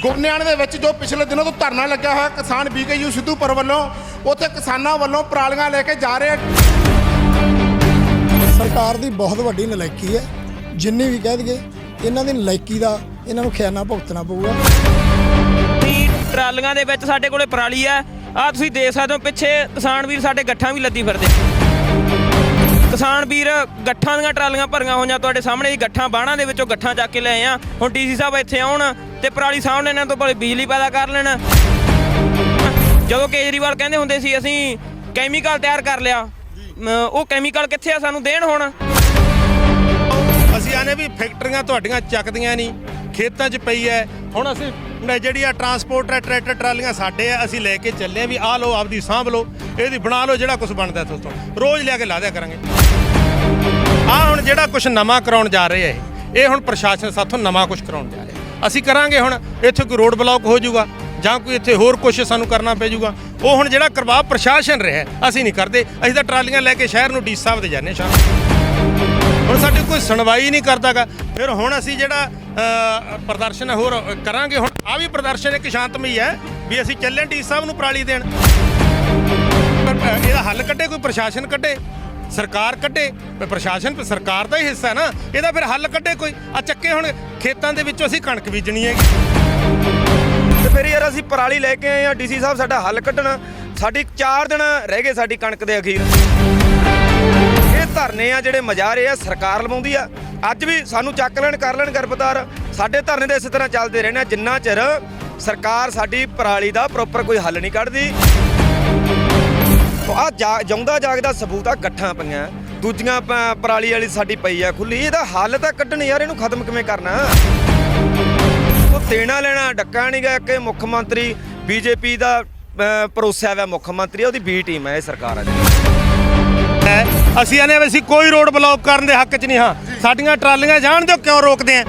ਗੁਰਨਿਆਣੇ ਦੇ ਵਿੱਚ ਜੋ ਪਿਛਲੇ ਦਿਨੋਂ ਤੋਂ ਧਰਨਾ ਲੱਗਿਆ ਹੋਇਆ ਕਿਸਾਨ ਬੀਕੇਯੂ ਸਿੱਧੂਪੁਰ ਵੱਲੋਂ ਉੱਥੇ ਕਿਸਾਨਾਂ ਵੱਲੋਂ ਪਰਾਲੀਆਂ ਲੈ ਕੇ ਜਾ ਰਹੇ ਆ। ਸਰਕਾਰ ਦੀ ਬਹੁਤ ਵੱਡੀ ਨਲਾਇਕੀ ਹੈ। ਜਿੰਨੀ ਵੀ ਕਹਿ ਦਈਏ ਇਹਨਾਂ ਦੀ ਨਲਾਇਕੀ ਦਾ ਇਹਨਾਂ ਨੂੰ ਖਿਆਨਾ ਭੁਗਤਣਾ ਪਊਗਾ। ਵੀ ਟਰਾਲੀਆਂ ਦੇ ਵਿੱਚ ਸਾਡੇ ਕੋਲੇ ਪਰਾਲੀ ਆ ਆ ਤੁਸੀਂ ਦੇਖ ਸਕਦੇ ਹੋ ਪਿੱਛੇ ਕਿਸਾਨ ਵੀਰ ਸਾਡੇ ਗੱਠਾਂ ਵੀ ਲੱਦੀ ਫਿਰਦੇ। ਕਿਸਾਨ ਵੀਰ, ਗੱਠਾਂ ਦੀਆਂ ਟਰਾਲੀਆਂ ਭਰੀਆਂ ਹੋਈਆਂ ਤੁਹਾਡੇ ਸਾਹਮਣੇ ਹੀ ਗੱਠਾਂ ਬਾਣਾ ਦੇ ਵਿੱਚੋਂ ਗੱਠਾਂ ਚੱਕ ਕੇ ਲੈ ਆ। ਹੁਣ ਡੀਸੀ ਸਾਹਿਬ ਇੱਥੇ ਆਉਣ ਤੇ ਪਰਾਲੀ ਸਾਹਮਣੇ ਇਹਨਾਂ ਤੋਂ ਭਲੇ ਬਿਜਲੀ ਪੈਦਾ ਕਰ ਲੈਣ। ਜਦੋਂ ਕੇਜਰੀਵਾਲ ਕਹਿੰਦੇ ਹੁੰਦੇ ਸੀ, ਅਸੀਂ ਕੈਮੀਕਲ ਤਿਆਰ ਕਰ ਲਿਆ। ਉਹ ਕੈਮੀਕਲ ਕਿੱਥੇ ਆ ਸਾਨੂੰ ਦੇਣ ਹੁਣ? ਅਸੀਂ ਆਨੇ ਵੀ ਫੈਕਟਰੀਆਂ ਤੁਹਾਡੀਆਂ ਚੱਕਦੀਆਂ ਨਹੀਂ। ਖੇਤਾਂ 'ਚ ਪਈ ਹੈ। ਹੁਣ ਅਸੀਂ ਜਿਹੜੀ ਆ ਟਰਾਂਸਪੋਰਟਰ ਟਰੈਕਟਰ ਟਰਾਲੀਆਂ ਸਾਡੇ ਆ, ਅਸੀਂ ਲੈ ਕੇ ਚੱਲੇ ਆ ਵੀ ਆ ਲਓ, ਆਪਦੀ ਸਾਂਭ ਲਓ, ਇਹਦੀ ਬਣਾ ਲਓ, ਜਿਹੜਾ ਕੁਝ ਬਣਦਾ ਦੋਸਤੋ ਰੋਜ਼ ਲਿਆ ਕੇ ਲਾ ਦਿਆ ਕਰਾਂਗੇ। ਆਹ ਹੁਣ ਜਿਹੜਾ ਕੁਝ ਨਵਾਂ ਕਰਾਉਣ ਜਾ ਰਹੇ ਆ ਇਹ ਹੁਣ ਪ੍ਰਸ਼ਾਸਨ ਸਾਥੋਂ ਨਵਾਂ ਕੁਝ ਕਰਾਉਣ ਜਾ ਰਿਹਾ। ਅਸੀਂ ਕਰਾਂਗੇ ਹੁਣ, ਇੱਥੇ ਕੋਈ ਰੋਡ ਬਲੌਕ ਹੋ ਜਾਊਗਾ, ਜਾਂ ਕੋਈ ਇੱਥੇ ਹੋਰ ਕੁਝ ਸਾਨੂੰ ਕਰਨਾ ਪੈ ਜਾਊਗਾ। ਉਹ ਹੁਣ ਜਿਹੜਾ ਕਰਵਾ ਪ੍ਰਸ਼ਾਸਨ ਰਿਹਾ, ਅਸੀਂ ਨਹੀਂ ਕਰਦੇ। ਅਸੀਂ ਤਾਂ ਟਰਾਲੀਆਂ ਲੈ ਕੇ ਸ਼ਹਿਰ ਨੂੰ ਡੀ ਸਾਹਿਬ ਦੇ ਜਾਂਦੇ ਸ਼ਾਮ ਨੂੰ। ਹੁਣ ਸਾਡੀ ਕੋਈ ਸੁਣਵਾਈ ਨਹੀਂ ਕਰਦਾਗਾ। ਫਿਰ ਹੁਣ ਅਸੀਂ ਜਿਹੜਾ ਪ੍ਰਦਰਸ਼ਨ ਹੋਰ ਕਰਾਂਗੇ। ਹੁਣ ਆ ਵੀ ਪ੍ਰਦਰਸ਼ਨ ਇੱਕ ਸ਼ਾਂਤਮਈ ਹੈ ਵੀ ਅਸੀਂ ਚੱਲੇ ਡੀ ਸਾਹਿਬ ਨੂੰ ਪਰਾਲੀ ਦੇਣ। ਇਹਦਾ ਹੱਲ ਕੱਢੇ, ਕੋਈ ਪ੍ਰਸ਼ਾਸਨ ਕੱਢੇ, ਸਰਕਾਰ ਕੱਢੇ ਪ੍ਰਸ਼ਾਸਨ ਸਰਕਾਰ ਦਾ ਹੀ ਹਿੱਸਾ ਹੈ ਨਾ। ਇਹਦਾ ਫਿਰ ਹੱਲ ਕੱਢੇ ਕੋਈ। ਆ ਚੱਕੇ ਹੁਣ ਖੇਤਾਂ ਦੇ ਵਿੱਚੋਂ ਅਸੀਂ ਕਣਕ ਬੀਜਣੀ ਹੈਗੀ। ਤੇ ਫਿਰ ਯਾਰ ਅਸੀਂ ਪਰਾਲੀ ਲੈ ਕੇ ਆਏ ਆ ਡੀਸੀ ਸਾਹਿਬ ਸਾਡਾ ਹੱਲ ਕੱਢਣਾ। ਸਾਡੀ 4 ਦਿਨ ਰਹਿ ਗਏ ਸਾਡੀ ਕਣਕ ਦੇ ਅਖੀਰ। ਧਰਨੇ ਆ ਜਿਹੜੇ ਮਜਾਰੇ ਆ ਸਰਕਾਰ ਲਵਾਉਂਦੀ ਆ। ਅੱਜ ਵੀ ਸਾਨੂੰ ਚੱਕ ਲੈਣ ਕਰ ਲੈਣ ਗਰਭਦਾਰ ਸਾਡੇ ਧਰਨੇ ਦੇ ਇਸੇ ਤਰ੍ਹਾਂ ਚੱਲਦੇ ਰਹਿਣੇ ਜਿੰਨਾ ਚਿਰ ਸਰਕਾਰ ਸਾਡੀ ਪਰਾਲੀ ਦਾ ਪ੍ਰੋਪਰ ਕੋਈ ਹੱਲ ਨਹੀਂ ਕੱਢਦੀ। ਆ ਜਾਉਂਦਾ ਜਾਗਦਾ ਸਬੂਤ ਆ ਗੱਠਾਂ ਪਈਆਂ। ਦੂਜੀਆਂ ਪਰਾਲੀ ਵਾਲੀ ਸਾਡੀ ਪਈ ਆ ਖੁੱਲੀ ਇਹਦਾ ਹੱਲ ਤਾਂ ਕੱਢਣ ਯਾਰ ਇਹਨੂੰ ਖਤਮ ਕਿਵੇਂ ਕਰਨਾ? ਉਹ ਦੇਣਾ ਲੈਣਾ ਡੱਕਾ ਨਹੀਂ ਗਿਆ ਕਿ ਮੁੱਖ ਮੰਤਰੀ ਬੀਜੇਪੀ ਦਾ ਅਹ, ਭਰੋਸਾ ਹੋਇਆ ਮੁੱਖ ਮੰਤਰੀ ਉਹਦੀ ਬੀ ਟੀਮ ਹੈ ਇਹ ਸਰਕਾਰ ਹੈ ਹੈ ਅਸੀਂ ਆਨੇ ਵੀ ਅਸੀਂ ਕੋਈ ਰੋਡ ਬਲੌਕ ਕਰਨ ਦੇ ਹੱਕ 'ਚ ਨਹੀਂ ਹਾਂ। ਸਾਡੀਆਂ ਟਰਾਲੀਆਂ ਜਾਣ ਦਿਓ ਕਿਉਂ ਰੋਕਦੇ ਆ?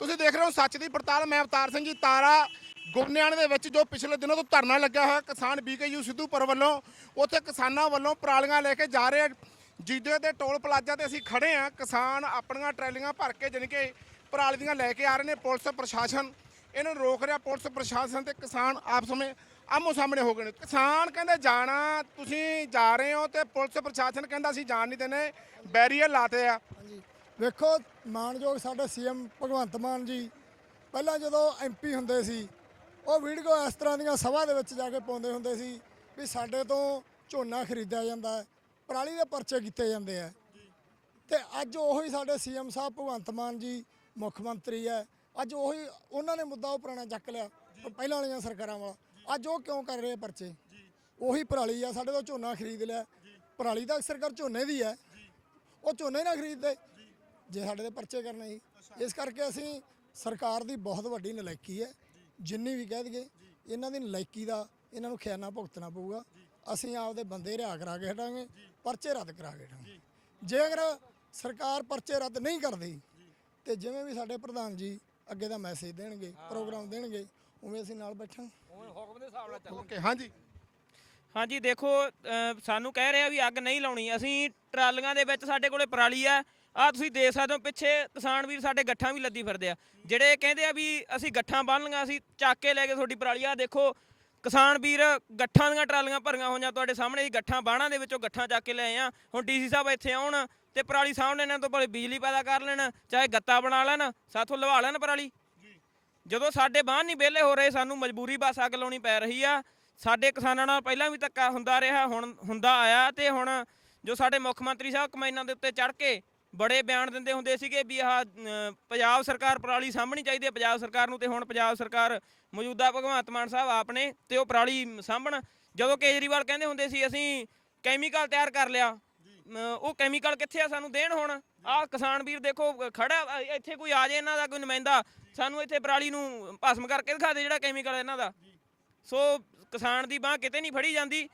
ਤੁਸੀਂ ਦੇਖ ਰਹੇ ਹੋ ਸੱਚ ਦੀ ਪੜਤਾਲ। ਮੈਂ ਅਵਤਾਰ ਸਿੰਘ ਜੀ ਤਾਰਾ ਗੁਰਨਿਆਣੇ ਦੇ ਵਿੱਚ ਜੋ ਪਿਛਲੇ ਦਿਨੋਂ ਤੋਂ ਧਰਨਾ ਲੱਗਿਆ ਹੋਇਆ ਕਿਸਾਨ ਬੀਕੇਯੂ ਸਿੱਧੂਪੁਰ ਵੱਲੋਂ ਉੱਥੇ ਕਿਸਾਨਾਂ ਵੱਲੋਂ ਪਰਾਲੀਆਂ ਲੈ ਕੇ ਜਾ ਰਹੇ ਜੀਦੇ ਦੇ ਟੋਲ ਪਲਾਜ਼ਾ ਤੇ ਅਸੀਂ ਖੜੇ ਆ। ਕਿਸਾਨ ਆਪਣੀਆਂ ਟਰੈਲੀਆਂ ਭਰ ਕੇ ਜਾਣੀ ਕਿ ਪਰਾਲੀ ਦੀਆਂ ਲੈ ਕੇ ਆ ਰਹੇ ਨੇ। ਪੁਲਿਸ ਪ੍ਰਸ਼ਾਸਨ ਇਹਨਾਂ ਨੂੰ ਰੋਕ ਰਿਹਾ। ਪੁਲਿਸ ਪ੍ਰਸ਼ਾਸਨ ਤੇ ਕਿਸਾਨ ਆਪਸ ਵਿੱਚ ਆਮੋ ਸਾਹਮਣੇ ਹੋ ਗਏ ਨੇ। ਕਿਸਾਨ ਕਹਿੰਦੇ ਜਾਣਾ, ਤੁਸੀਂ ਜਾ ਰਹੇ ਹੋ ਤੇ ਪੁਲਿਸ ਪ੍ਰਸ਼ਾਸਨ ਕਹਿੰਦਾ ਅਸੀਂ ਜਾਣ ਨਹੀਂ ਦਿੰਦੇ ਬੈਰੀਅਰ ਲਾਤੇ ਆ। ਵੇਖੋ, ਮਾਨਯੋਗ ਸਾਡੇ ਸੀਐਮ ਭਗਵੰਤ ਮਾਨ ਜੀ, ਪਹਿਲਾਂ ਜਦੋਂ ਐਮਪੀ ਹੁੰਦੇ ਸੀ, ਉਹ ਵੀਡੀਓ ਇਸ ਤਰ੍ਹਾਂ ਦੀਆਂ ਸਭਾ ਦੇ ਵਿੱਚ ਜਾ ਕੇ ਪਾਉਂਦੇ ਹੁੰਦੇ ਸੀ ਵੀ ਸਾਡੇ ਤੋਂ ਝੋਨਾ ਖਰੀਦਿਆ ਜਾਂਦਾ ਹੈ, ਪਰਾਲੀ ਦੇ ਪਰਚੇ ਕੀਤੇ ਜਾਂਦੇ ਆ। ਤੇ ਅੱਜ ਉਹੀ ਸਾਡੇ ਸੀਐਮ ਸਾਹਿਬ ਭਗਵੰਤ ਮਾਨ ਜੀ ਮੁੱਖ ਮੰਤਰੀ ਹੈ। ਅੱਜ ਉਹੀ ਉਹਨਾਂ ਨੇ ਮੁੱਦਾ ਉਹ ਪੁਰਾਣਾ ਚੱਕ ਲਿਆ, ਪਹਿਲਾਂ ਵਾਲੀਆਂ ਸਰਕਾਰਾਂ ਵਾਲਾ। ਅੱਜ ਉਹ ਕਿਉਂ ਕਰ ਰਹੇ ਆ ਪਰਚੇ? ਉਹੀ ਪਰਾਲੀ ਆ, ਸਾਡੇ ਤੋਂ ਝੋਨਾ ਖਰੀਦ ਲਿਆ। ਪਰਾਲੀ ਤਾਂ ਅਕਸਰ ਕਰ ਝੋਨੇ ਦੀ ਹੈ ਉਹ ਝੋਨੇ ਨਾ ਖਰੀਦਦੇ। ਜੇ ਸਾਡੇ ਦੇ ਪਰਚੇ ਕਰਨੇ ਸੀ। ਇਸ ਕਰਕੇ ਅਸੀਂ ਸਰਕਾਰ ਦੀ ਬਹੁਤ ਵੱਡੀ ਨਲਾਇਕੀ ਹੈ ਜਿੰਨੀ ਵੀ ਕਹਿ ਦਈਏ, ਇਹਨਾਂ ਦੀ ਨਲਾਇਕੀ ਦਾ ਇਹਨਾਂ ਨੂੰ ਖਿਆਨਾ ਭੁਗਤਣਾ ਪਊਗਾ। ਅਸੀਂ ਆਪਦੇ ਬੰਦੇ ਰਿਹਾ ਕਰਾ ਕੇ ਹਟਾਂਗੇ, ਪਰਚੇ ਰੱਦ ਕਰਾ ਕੇ ਹਟਾਂਗੇ। ਜੇ ਅਗਰ ਸਰਕਾਰ ਪਰਚੇ ਰੱਦ ਨਹੀਂ ਕਰਦੀ, ਤੇ ਜਿਵੇਂ ਵੀ ਸਾਡੇ ਪ੍ਰਧਾਨ ਜੀ ਅੱਗੇ ਦਾ ਮੈਸੇਜ ਦੇਣਗੇ ਪ੍ਰੋਗਰਾਮ ਦੇਣਗੇ ਉਵੇਂ ਅਸੀਂ ਨਾਲ ਬੈਠਾਂਗੇ। ਓਕੇ ਹਾਂਜੀ। ਹਾਂਜੀ ਦੇਖੋ ਅਹ ਸਾਨੂੰ ਕਹਿ ਰਿਹਾ ਵੀ ਅੱਗ ਨਹੀਂ ਲਾਉਣੀ। ਅਸੀਂ ਟਰਾਲੀਆਂ ਦੇ ਵਿੱਚ ਸਾਡੇ ਕੋਲੇ ਪਰਾਲੀ ਆ। ਆ ਤੁਸੀਂ ਦੇਖ ਸਕਦੇ ਹੋ ਪਿੱਛੇ ਕਿਸਾਨ ਵੀਰ ਸਾਡੇ ਗੱਠਾਂ ਵੀ ਲੱਦੀ ਫਿਰਦੇ ਆ। ਜਿਹੜੇ ਕਹਿੰਦੇ ਆ ਵੀ ਅਸੀਂ ਗੱਠਾਂ ਬੰਨ ਲਈਆਂ ਅਸੀਂ ਚੱਕ ਕੇ ਲੈ ਕੇ ਤੁਹਾਡੀ ਪਰਾਲੀ। ਆ ਦੇਖੋ ਕਿਸਾਨ ਵੀਰ ਗੱਠਾਂ ਦੀਆਂ ਟਰਾਲੀਆਂ ਭਰੀਆਂ ਹੋਈਆਂ ਤੁਹਾਡੇ ਸਾਹਮਣੇ। ਹੀ ਗੱਠਾਂ ਬਾਣਾ ਦੇ ਵਿੱਚੋਂ ਗੱਠਾਂ ਚੱਕ ਕੇ ਲੈ ਆਏ ਆ। ਹੁਣ ਡੀਸੀ ਸਾਹਿਬ ਇੱਥੇ ਆਉਣ ਤੇ ਪਰਾਲੀ ਸਾਹਮਣੇ ਇਹਨਾਂ ਤੋਂ ਭਲੇ ਬਿਜਲੀ ਪੈਦਾ ਕਰ ਲੈਣ ਚਾਹੇ ਗੱਤਾ ਬਣਾ ਲੈਣ ਸਾਥੋਂ ਲਵਾ ਲੈਣ ਪਰਾਲੀ। ਜਦੋਂ ਸਾਡੇ ਬਾਹਰ ਨਹੀਂ ਵਿਹਲੇ ਹੋ ਰਹੇ, ਸਾਨੂੰ ਮਜਬੂਰੀ ਬਸ ਅੱਗ ਲਾਉਣੀ ਪੈ ਰਹੀ ਆ। ਸਾਡੇ ਕਿਸਾਨਾਂ ਨਾਲ ਪਹਿਲਾਂ ਵੀ ਧੱਕਾ ਹੁੰਦਾ ਰਿਹਾ, ਹੁਣ ਹੁੰਦਾ ਆਇਆ ਤੇ ਹੁਣ ਜੋ ਸਾਡੇ ਮੁੱਖ ਮੰਤਰੀ ਸਾਹਿਬ ਕਮਾਈਨਾਂ ਦੇ ਉੱਤੇ ਚੜ ਕੇ ਬੜੇ ਬਿਆਨ ਦਿੰਦੇ ਹੁੰਦੇ ਸੀਗੇ ਵੀ ਆਹ ਪੰਜਾਬ ਸਰਕਾਰ ਪਰਾਲੀ ਸਾਂਭਣੀ ਚਾਹੀਦੀ ਹੈ। ਪੰਜਾਬ ਸਰਕਾਰ ਨੂੰ ਤੇ ਹੁਣ ਪੰਜਾਬ ਸਰਕਾਰ ਮੌਜੂਦਾ ਭਗਵੰਤ ਮਾਨ ਸਾਹਿਬ ਆਪ ਨੇ ਤੇ ਉਹ ਪਰਾਲੀ ਸਾਂਭਣ। ਜਦੋਂ ਕੇਜਰੀਵਾਲ ਕਹਿੰਦੇ ਹੁੰਦੇ ਸੀ, ਅਸੀਂ ਕੈਮੀਕਲ ਤਿਆਰ ਕਰ ਲਿਆ। ਉਹ ਕੈਮੀਕਲ ਕਿੱਥੇ ਆ ਸਾਨੂੰ ਦੇਣ ਹੁਣ? ਆਹ ਕਿਸਾਨ ਵੀਰ ਦੇਖੋ ਖੜਾ ਇੱਥੇ ਕੋਈ ਆ ਜਾਏ ਇਹਨਾਂ ਦਾ ਕੋਈ ਨੁਮਾਇੰਦਾ ਸਾਨੂੰ ਇੱਥੇ ਪਰਾਲੀ ਨੂੰ ਭਸਮ ਕਰਕੇ ਦਿਖਾ ਦੇ ਜਿਹੜਾ ਕੈਮੀਕਲ ਇਹਨਾਂ ਦਾ। ਸੋ ਕਿਸਾਨ ਦੀ ਬਾਹ ਕਿਤੇ ਨਹੀਂ ਫੜੀ ਜਾਂਦੀ।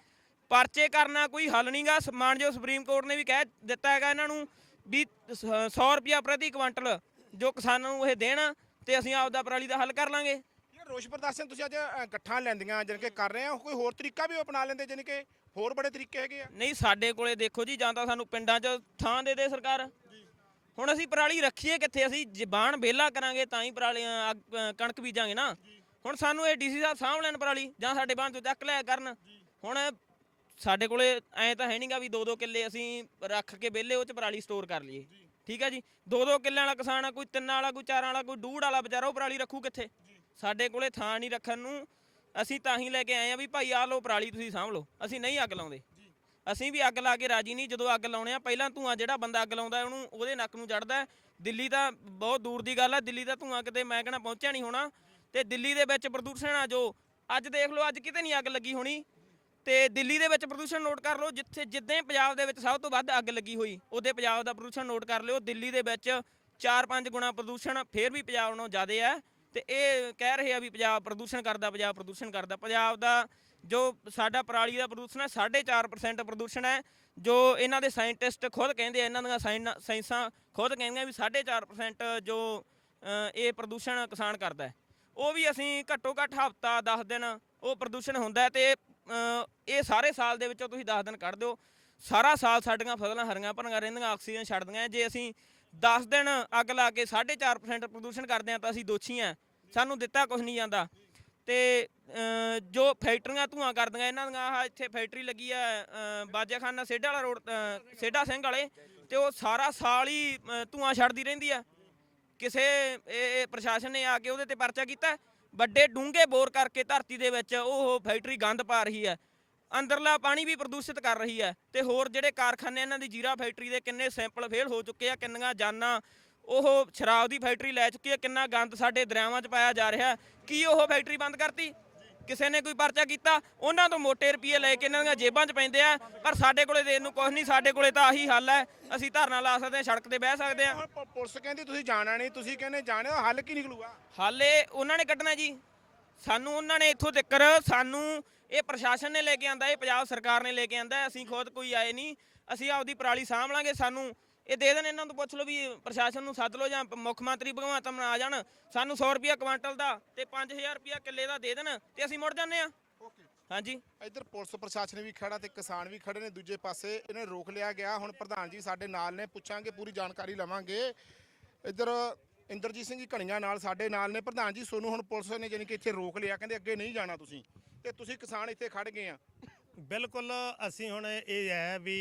ਪਰਚੇ ਕਰਨਾ ਕੋਈ ਹੱਲ ਨਹੀਂਗਾ ਮਾਨਯੋਗ ਸੁਪਰੀਮ ਕੋਰਟ ਨੇ ਵੀ ਕਹਿ ਦਿੱਤਾ ਹੈਗਾ ਇਹਨਾਂ ਨੂੰ ਵੀ 100 ਰੁਪਿਆ ਪ੍ਰਤੀ ਕੁਇੰਟਲ ਜੋ ਕਿਸਾਨਾਂ ਨੂੰ ਇਹ ਦੇਣਾ ਤੇ ਅਸੀਂ ਆਪਦਾ ਪਰਾਲੀ ਦਾ ਹੱਲ ਕਰ ਲਾਂਗੇ। ਰੋਸ਼ ਪ੍ਰਦਰਸ਼ਨ ਤੁਸੀਂ ਅੱਜ ਅ, ਲੈਂਦੀਆਂ ਜਾਣੀ ਕਿ ਕਰ ਰਹੇ ਹੋ ਕੋਈ ਹੋਰ ਤਰੀਕਾ ਵੀ ਅਪਣਾ ਲੈਂਦੇ ਜਾਣੀ ਕਿ ਹੋਰ ਬੜੇ ਤਰੀਕੇ ਹੈਗੇ ਆ। ਨਹੀਂ ਸਾਡੇ ਕੋਲੇ ਦੇਖੋ ਜੀ ਜਾਂ ਤਾਂ ਸਾਨੂੰ ਪਿੰਡਾਂ 'ਚ ਥਾਂ ਦੇ ਦੇ ਸਰਕਾਰ। ਹੁਣ ਅਸੀਂ ਪਰਾਲੀ ਰੱਖੀਏ ਕਿੱਥੇ? ਅਸੀਂ ਜ਼ਬਾਨ ਬੇਲਾ ਕਰਾਂਗੇ ਤਾਂ ਹੀ ਪਰਾਲੀ ਕਣਕ ਬੀਜਾਂਗੇ ਨਾ। ਹੁਣ ਸਾਨੂੰ ਇਹ ਡੀਸੀ ਸਾਹਿਬ ਸਾਂਭ ਲੈਣ ਪਰਾਲੀ ਜਾਂ ਸਾਡੇ ਬਾਂਹ ਤੋਂ ਚੱਕ ਲਿਆ ਕਰਨ। ਹੁਣ ਸਾਡੇ ਕੋਲੇ ਐ ਤਾਂ ਹੈ ਨਹੀਂਗਾ ਵੀ ਦੋ ਦੋ ਕਿੱਲੇ ਅਸੀਂ ਰੱਖ ਕੇ ਵਿਹਲੇ ਉਹ ਚ ਪਰਾਲੀ ਸਟੋਰ ਕਰ ਲਈਏ। ਠੀਕ ਹੈ ਜੀ? ਦੋ ਦੋ ਕਿੱਲਿਆਂ ਵਾਲਾ ਕਿਸਾਨ ਆ ਕੋਈ ਤਿੰਨ ਵਾਲਾ ਕੋਈ ਚਾਰਾਂ ਵਾਲਾ ਕੋਈ ਡੂੜ ਵਾਲਾ ਵਿਚਾਰਾ ਉਹ ਪਰਾਲੀ ਰੱਖੂ ਕਿੱਥੇ? ਸਾਡੇ ਕੋਲੇ ਥਾਂ ਨਹੀਂ ਰੱਖਣ ਨੂੰ। ਅਸੀਂ ਤਾਂ ਹੀ ਲੈ ਕੇ ਆਏ ਆ ਵੀ ਭਾਈ ਆਹ ਲਓ ਪਰਾਲੀ ਤੁਸੀਂ ਸਾਂਭ ਲਓ। ਅਸੀਂ ਨਹੀਂ ਅੱਗ ਲਾਉਂਦੇ। ਅਸੀਂ ਵੀ ਅੱਗ ਲਾ ਕੇ ਰਾਜੀ ਨਹੀਂ, ਜਦੋਂ ਅੱਗ ਲਾਉਣੇ ਆ, ਪਹਿਲਾਂ ਧੂਆਂ ਜਿਹੜਾ ਬੰਦਾ ਅੱਗ ਲਾਉਂਦਾ, ਉਹਨੂੰ ਉਹਦੇ ਨੱਕ ਨੂੰ ਚੜਦਾ ਦਿੱਲੀ ਤਾਂ ਬਹੁਤ ਦੂਰ ਦੀ ਗੱਲ ਆ, ਦਿੱਲੀ ਦਾ ਧੂਆਂ ਕਿਤੇ ਮੈਂ ਕਹਿੰਦਾ ਪਹੁੰਚਿਆ ਨਹੀਂ ਹੋਣਾ। ਤੇ ਦਿੱਲੀ ਦੇ ਵਿੱਚ ਪ੍ਰਦੂਸ਼ਣ ਆ ਜੋ, ਅੱਜ ਦੇਖ ਲਓ, ਅੱਜ ਕਿਤੇ ਨਹੀਂ ਅੱਗ ਲੱਗੀ ਹੋਣੀ। ਤੇ ਦਿੱਲੀ ਦੇ ਵਿੱਚ ਪ੍ਰਦੂਸ਼ਣ ਨੋਟ ਕਰ ਲਓ, ਜਿੱਥੇ ਜਿੱਦਾਂ ਪੰਜਾਬ ਦੇ ਵਿੱਚ ਸਭ ਤੋਂ ਵੱਧ ਅੱਗ ਲੱਗੀ ਹੋਈ, ਉਹਦੇ ਪੰਜਾਬ ਦਾ ਪ੍ਰਦੂਸ਼ਣ ਨੋਟ ਕਰ ਲਿਓ। ਦਿੱਲੀ ਦੇ ਵਿੱਚ 4-5 ਗੁਣਾ ਪ੍ਰਦੂਸ਼ਣ, ਫੇਰ ਵੀ ਪੰਜਾਬ ਨਾਲੋਂ ਜ਼ਿਆਦਾ ਹੈ ਤੇ ਇਹ ਕਹਿ ਰਹੇ ਆ ਵੀ ਪੰਜਾਬ ਪ੍ਰਦੂਸ਼ਣ ਕਰਦਾ, ਪੰਜਾਬ ਪ੍ਰਦੂਸ਼ਣ ਕਰਦਾ। ਪੰਜਾਬ ਦਾ ਜੋ ਸਾਡਾ ਪਰਾਲੀ ਦਾ ਪ੍ਰਦੂਸ਼ਣ ਹੈ 4.5% ਪ੍ਰਦੂਸ਼ਣ ਹੈ, ਜੋ ਇਹਨਾਂ ਦੇ ਸਾਇੰਟਿਸਟ ਖੁਦ ਕਹਿੰਦੇ ਆ, ਇਹਨਾਂ ਦੀਆਂ ਸਾਇਨ- ਸਾਇੰਸਾਂ ਖੁਦ ਕਹਿੰਦੀਆਂ ਵੀ 4.5% ਜੋ ਇਹ ਪ੍ਰਦੂਸ਼ਣ ਕਿਸਾਨ ਕਰਦਾ ਉਹ ਵੀ ਅਸੀਂ ਘੱਟੋ ਘੱਟ ਹਫਤਾ 10 ਦਿਨ ਉਹ ਪ੍ਰਦੂਸ਼ਣ ਹੁੰਦਾ ਹੈ ਤੇ ਇਹ ਸਾਰੇ ਸਾਲ ਦੇ ਵਿੱਚੋਂ ਤੁਸੀਂ 10 ਦਿਨ ਕੱਢ ਦਿਓ। ਸਾਰਾ ਸਾਲ ਸਾਡੀਆਂ ਫਸਲਾਂ ਹਰੀਆਂ ਭਰੀਆਂ ਰਹਿੰਦੀਆਂ, ਆਕਸੀਜਨ ਛੱਡਦੀਆਂ ਜੇ ਅਸੀਂ 10 ਦਿਨ ਅੱਗ ਲਾ ਕੇ 4.5% ਪ੍ਰਦੂਸ਼ਣ ਕਰਦੇ ਹਾਂ ਤਾਂ ਅਸੀਂ ਦੋਸ਼ੀ ਹਾਂ। ਸਾਨੂੰ ਦਿੱਤਾ ਕੁਝ ਨਹੀਂ ਜਾਂਦਾ। ਤੇ ਜੋ ਫੈਕਟਰੀਆਂ ਧੂਆਂ ਕਰਦੀਆਂ ਇਹਨਾਂ ਦੀਆਂ ਆਹ ਇੱਥੇ ਫੈਕਟਰੀ ਲੱਗੀ ਆ ਅ, ਬਾਜੇਖਾਨਾ ਸੇਡਾ ਵਾਲਾ ਰੋਡ ਅ, ਸੇਡਾ ਸਿੰਘ ਵਾਲੇ ਤੇ ਉਹ ਸਾਰਾ ਸਾਲ ਹੀ ਅ, ਧੂਆਂ ਛੱਡਦੀ ਰਹਿੰਦੀ ਆ। ਕਿਸੇ ਇਹ ਪ੍ਰਸ਼ਾਸਨ ਨੇ ਆ ਕੇ ਉਹਦੇ ਤੇ ਪਰਚਾ ਕੀਤਾ। ਵੱਡੇ ਡੂੰਘੇ ਬੋਰ ਕਰਕੇ ਧਰਤੀ ਦੇ ਵਿੱਚ ਉਹ ਫੈਕਟਰੀ ਗੰਦ ਪਾ ਰਹੀ ਹੈ ਅੰਦਰਲਾ ਪਾਣੀ ਵੀ ਪ੍ਰਦੂਸ਼ਿਤ ਕਰ ਰਹੀ ਹੈ ਤੇ ਹੋਰ ਜਿਹੜੇ ਕਾਰਖਾਨੇ ਇਹਨਾਂ ਦੀ ਜੀਰਾ ਫੈਕਟਰੀ ਦੇ ਕਿੰਨੇ ਸੈਂਪਲ ਫੇਲ ਹੋ ਚੁੱਕੇ ਆ ਕਿੰਨੀਆਂ ਜਾਨਾਂ ਉਹ ਸ਼ਰਾਬ ਦੀ ਫੈਕਟਰੀ ਲੈ ਚੁੱਕੀ ਹੈ ਕਿੰਨਾ ਗੰਦ ਸਾਡੇ ਦਰਿਆਵਾਂ 'ਚ ਪਾਇਆ ਜਾ ਰਿਹਾ। ਕੀ ਉਹ ਫੈਕਟਰੀ ਬੰਦ ਕਰਤੀ? ਕਿਸੇ ਨੇ ਕੋਈ ਪਰਚਾ ਕੀਤਾ? ਉਹਨਾਂ ਤੋਂ ਮੋٹے ਰੁਪਏ ਲੈ ਕੇ ਇਹਨਾਂ ਦੀਆਂ ਜੇਬਾਂ 'ਚ ਪੈਂਦੇ ਆ ਪਰ ਸਾਡੇ ਕੋਲੇ ਦੇਣ ਨੂੰ ਕੁਝ ਨਹੀਂ ਸਾਡੇ ਕੋਲੇ ਤਾਂ ਆਹੀ ਹੱਲ ਹੈ। ਅਸੀਂ ਧਰਨਾ ਲਾ ਸਕਦੇ ਹਾਂ ਸੜਕ ਤੇ ਬਹਿ ਸਕਦੇ ਹਾਂ। ਪ- ਪੁਲਿਸ ਕਹਿੰਦੀ ਤੁਸੀਂ ਜਾਣਾ ਨਹੀਂ ਤੁਸੀਂ ਕਹਿੰਦੇ ਜਾਣੇ ਦਾ ਹੱਲ ਕੀ ਨਿਕਲੂਗਾ? ਹਾਲੇ ਉਹਨਾਂ ਨੇ ਕੱਢਣਾ ਜੀ। ਸਾਨੂੰ ਉਹਨਾਂ ਨੇ ਇੱਥੋਂ ਤੱਕਰ ਸਾਨੂੰ ਇਹ ਪ੍ਰਸ਼ਾਸਨ ਨੇ ਲੈ ਕੇ ਆਂਦਾ ਇਹ ਪੰਜਾਬ ਸਰਕਾਰ ਨੇ ਲੈ ਕੇ ਆਂਦਾ ਅਸੀਂ ਖੁਦ ਕੋਈ ਆਏ ਨਹੀਂ। ਅਸੀਂ ਆਪਦੀ ਪਰਾਲੀ ਸਾਂਭ ਲਾਂਗੇ ਸਾਨੂੰ ਇਹ ਦੇ ਦੇਣ ਇਹਨਾਂ ਤੋਂ ਪੁੱਛ ਲਓ ਵੀ ਪ੍ਰਸ਼ਾਸਨ ਨੂੰ ਸੱਦ ਲਓ ਜਾਂ ਮੁੱਖ ਮੰਤਰੀ ਭਗਵੰਤ ਮਾਨ ਆ ਜਾਣ ਸਾਨੂੰ 100 ਰੁਪਿਆ ਕੁਆਂਟਲ ਦਾ ਤੇ 5000 ਰੁਪਿਆ ਕਿੱਲੇ ਦਾ ਦੇ ਦੇਣ ਤੇ ਅਸੀਂ ਮੁੜ ਜਾਂਦੇ ਆ ਓਕੇ। ਹਾਂਜੀ। ਇੱਧਰ ਪੁਲਿਸ ਪ੍ਰਸ਼ਾਸਨ ਵੀ ਖੜਾ ਤੇ ਕਿਸਾਨ ਵੀ ਖੜੇ ਨੇ ਦੂਜੇ ਪਾਸੇ ਇਹਨੇ ਰੋਕ ਲਿਆ ਗਿਆ। ਹੁਣ ਪ੍ਰਧਾਨ ਜੀ ਸਾਡੇ ਨਾਲ ਨੇ ਪੁੱਛਾਂਗੇ ਪੂਰੀ ਜਾਣਕਾਰੀ ਲਵਾਂਗੇ। ਇੱਧਰ ਇੰਦਰਜੀਤ ਸਿੰਘ ਜੀ ਘਣੀਆਂ ਨਾਲ ਸਾਡੇ ਨਾਲ ਨੇ। ਪ੍ਰਧਾਨ ਜੀ ਸੋਨੂੰ ਹੁਣ ਪੁਲਿਸ ਨੇ ਜਾਨੀ ਕਿ ਇੱਥੇ ਰੋਕ ਲਿਆ ਕਹਿੰਦੇ ਅੱਗੇ ਨਹੀਂ ਜਾਣਾ ਤੁਸੀਂ। ਤੇ ਤੁਸੀਂ ਕਿਸਾਨ ਇੱਥੇ ਖੜ ਗਏ ਆ। ਬਿਲਕੁਲ ਅਸੀਂ ਹੁਣ ਇਹ ਹੈ ਵੀ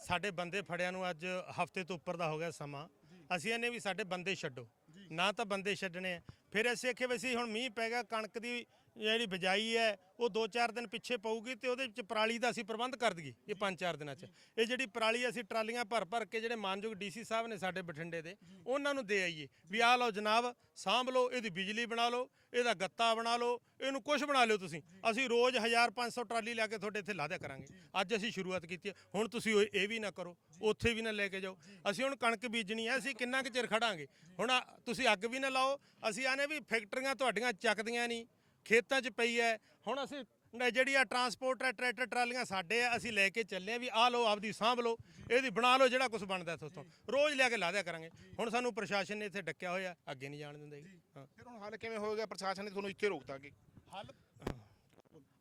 ਸਾਡੇ ਬੰਦੇ ਫੜਿਆਂ ਨੂੰ ਅੱਜ ਹਫ਼ਤੇ ਤੋਂ ਉੱਪਰ ਦਾ ਹੋ ਗਿਆ ਸਮਾਂ। ਅਸੀਂ ਇਹਨੇ ਵੀ ਸਾਡੇ ਬੰਦੇ ਛੱਡੋ। ਨਾ ਤਾਂ ਬੰਦੇ ਛੱਡਣੇ ਆ। ਫਿਰ ਅਸੀਂ ਆਖਿਆ ਵੀ ਅਸੀਂ ਹੁਣ ਮੀਂਹ ਪੈ ਗਿਆ ਕਣਕ ਦੀ ਜਿਹੜੀ ਬਿਜਾਈ ਹੈ, ਉਹ 2-4 ਦਿਨ ਪਿੱਛੇ ਪਊਗੀ ਤੇ ਉਹਦੇ ਵਿੱਚ ਪਰਾਲੀ ਦਾ ਅਸੀਂ ਪ੍ਰਬੰਧ ਕਰ ਦਈਏ ਇਹ 5-4 ਦਿਨਾਂ 'ਚ। ਇਹ ਜਿਹੜੀ ਪਰਾਲੀ ਅਸੀਂ ਟਰਾਲੀਆਂ ਭਰ ਭਰ ਕੇ ਜਿਹੜੇ ਮਾਨਯੋਗ ਡੀਸੀ ਸਾਹਿਬ ਨੇ ਸਾਡੇ ਬਠਿੰਡੇ ਦੇ, ਉਹਨਾਂ ਨੂੰ ਦੇ ਆਈਏ। ਵੀ ਆ ਲਓ ਜਨਾਬ, ਸਾਂਭ ਲਓ, ਇਹਦੀ ਬਿਜਲੀ ਬਣਾ ਲਓ, ਇਹਦਾ ਗੱਤਾ ਬਣਾ ਲਓ, ਇਹਨੂੰ ਕੁਝ ਬਣਾ ਲਿਓ ਤੁਸੀਂ। ਅਸੀਂ ਰੋਜ਼ 1500 ਟਰਾਲੀ ਲਿਆ ਕੇ ਤੁਹਾਡੇ ਇੱਥੇ ਲਾ ਦਿਆ ਕਰਾਂਗੇ। ਅੱਜ ਅਸੀਂ ਸ਼ੁਰੂਆਤ ਕੀਤੀ ਹੈ। ਹੁਣ ਤੁਸੀਂ ਇਹ ਵੀ ਨਾ ਕਰੋ, ਉੱਥੇ ਵੀ ਨਾ ਲੈ ਕੇ ਜਾਓ। ਅਸੀਂ ਹੁਣ ਕਣਕ ਬੀਜਣੀ ਹੈ, ਅਸੀਂ ਕਿੰਨਾ ਕੁ ਚਿਰ ਖੜਾਂਗੇ? ਹੁਣ ਤੁਸੀਂ ਅੱਗ ਵੀ ਨਾ ਲਾਓ, ਅਸੀਂ ਆਨੇ ਵੀ ਫੈਕਟਰੀਆਂ ਤੁਹਾਡੀਆਂ ਚੱਕਦੀਆਂ ਨਹੀਂ। ਖੇਤਾਂ 'ਚ ਪਈ ਹੈ ਹੁਣ ਅਸੀਂ ਜਿਹੜੀ ਆ ਟਰਾਂਸਪੋਰਟ ਹੈ ਟਰੈਕਟਰ ਟਰਾਲੀਆਂ ਸਾਡੇ ਆ ਅਸੀਂ ਲੈ ਕੇ ਚੱਲੇ ਆ ਵੀ ਆਹ ਲਓ ਆਪਦੀ ਸਾਂਭ ਲਓ ਇਹਦੀ ਬਣਾ ਲਓ ਜਿਹੜਾ ਕੁਝ ਬਣਦਾ ਤੁਹਾਤੋਂ ਰੋਜ਼ ਲਿਆ ਕੇ ਲਾ ਦਿਆ ਕਰਾਂਗੇ। ਹੁਣ ਸਾਨੂੰ ਪ੍ਰਸ਼ਾਸਨ ਨੇ ਇੱਥੇ ਡੱਕਿਆ ਹੋਇਆ ਅੱਗੇ ਨਹੀਂ ਜਾਣ ਦਿੰਦੇ। ਜੀ। ਹਾਂ। ਫਿਰ ਹੁਣ ਹੱਲ ਕਿਵੇਂ ਹੋਏਗਾ? ਪ੍ਰਸ਼ਾਸਨ ਨੇ ਤੁਹਾਨੂੰ ਇੱਥੇ ਰੋਕਤਾ ਕਿ ਹੱਲ?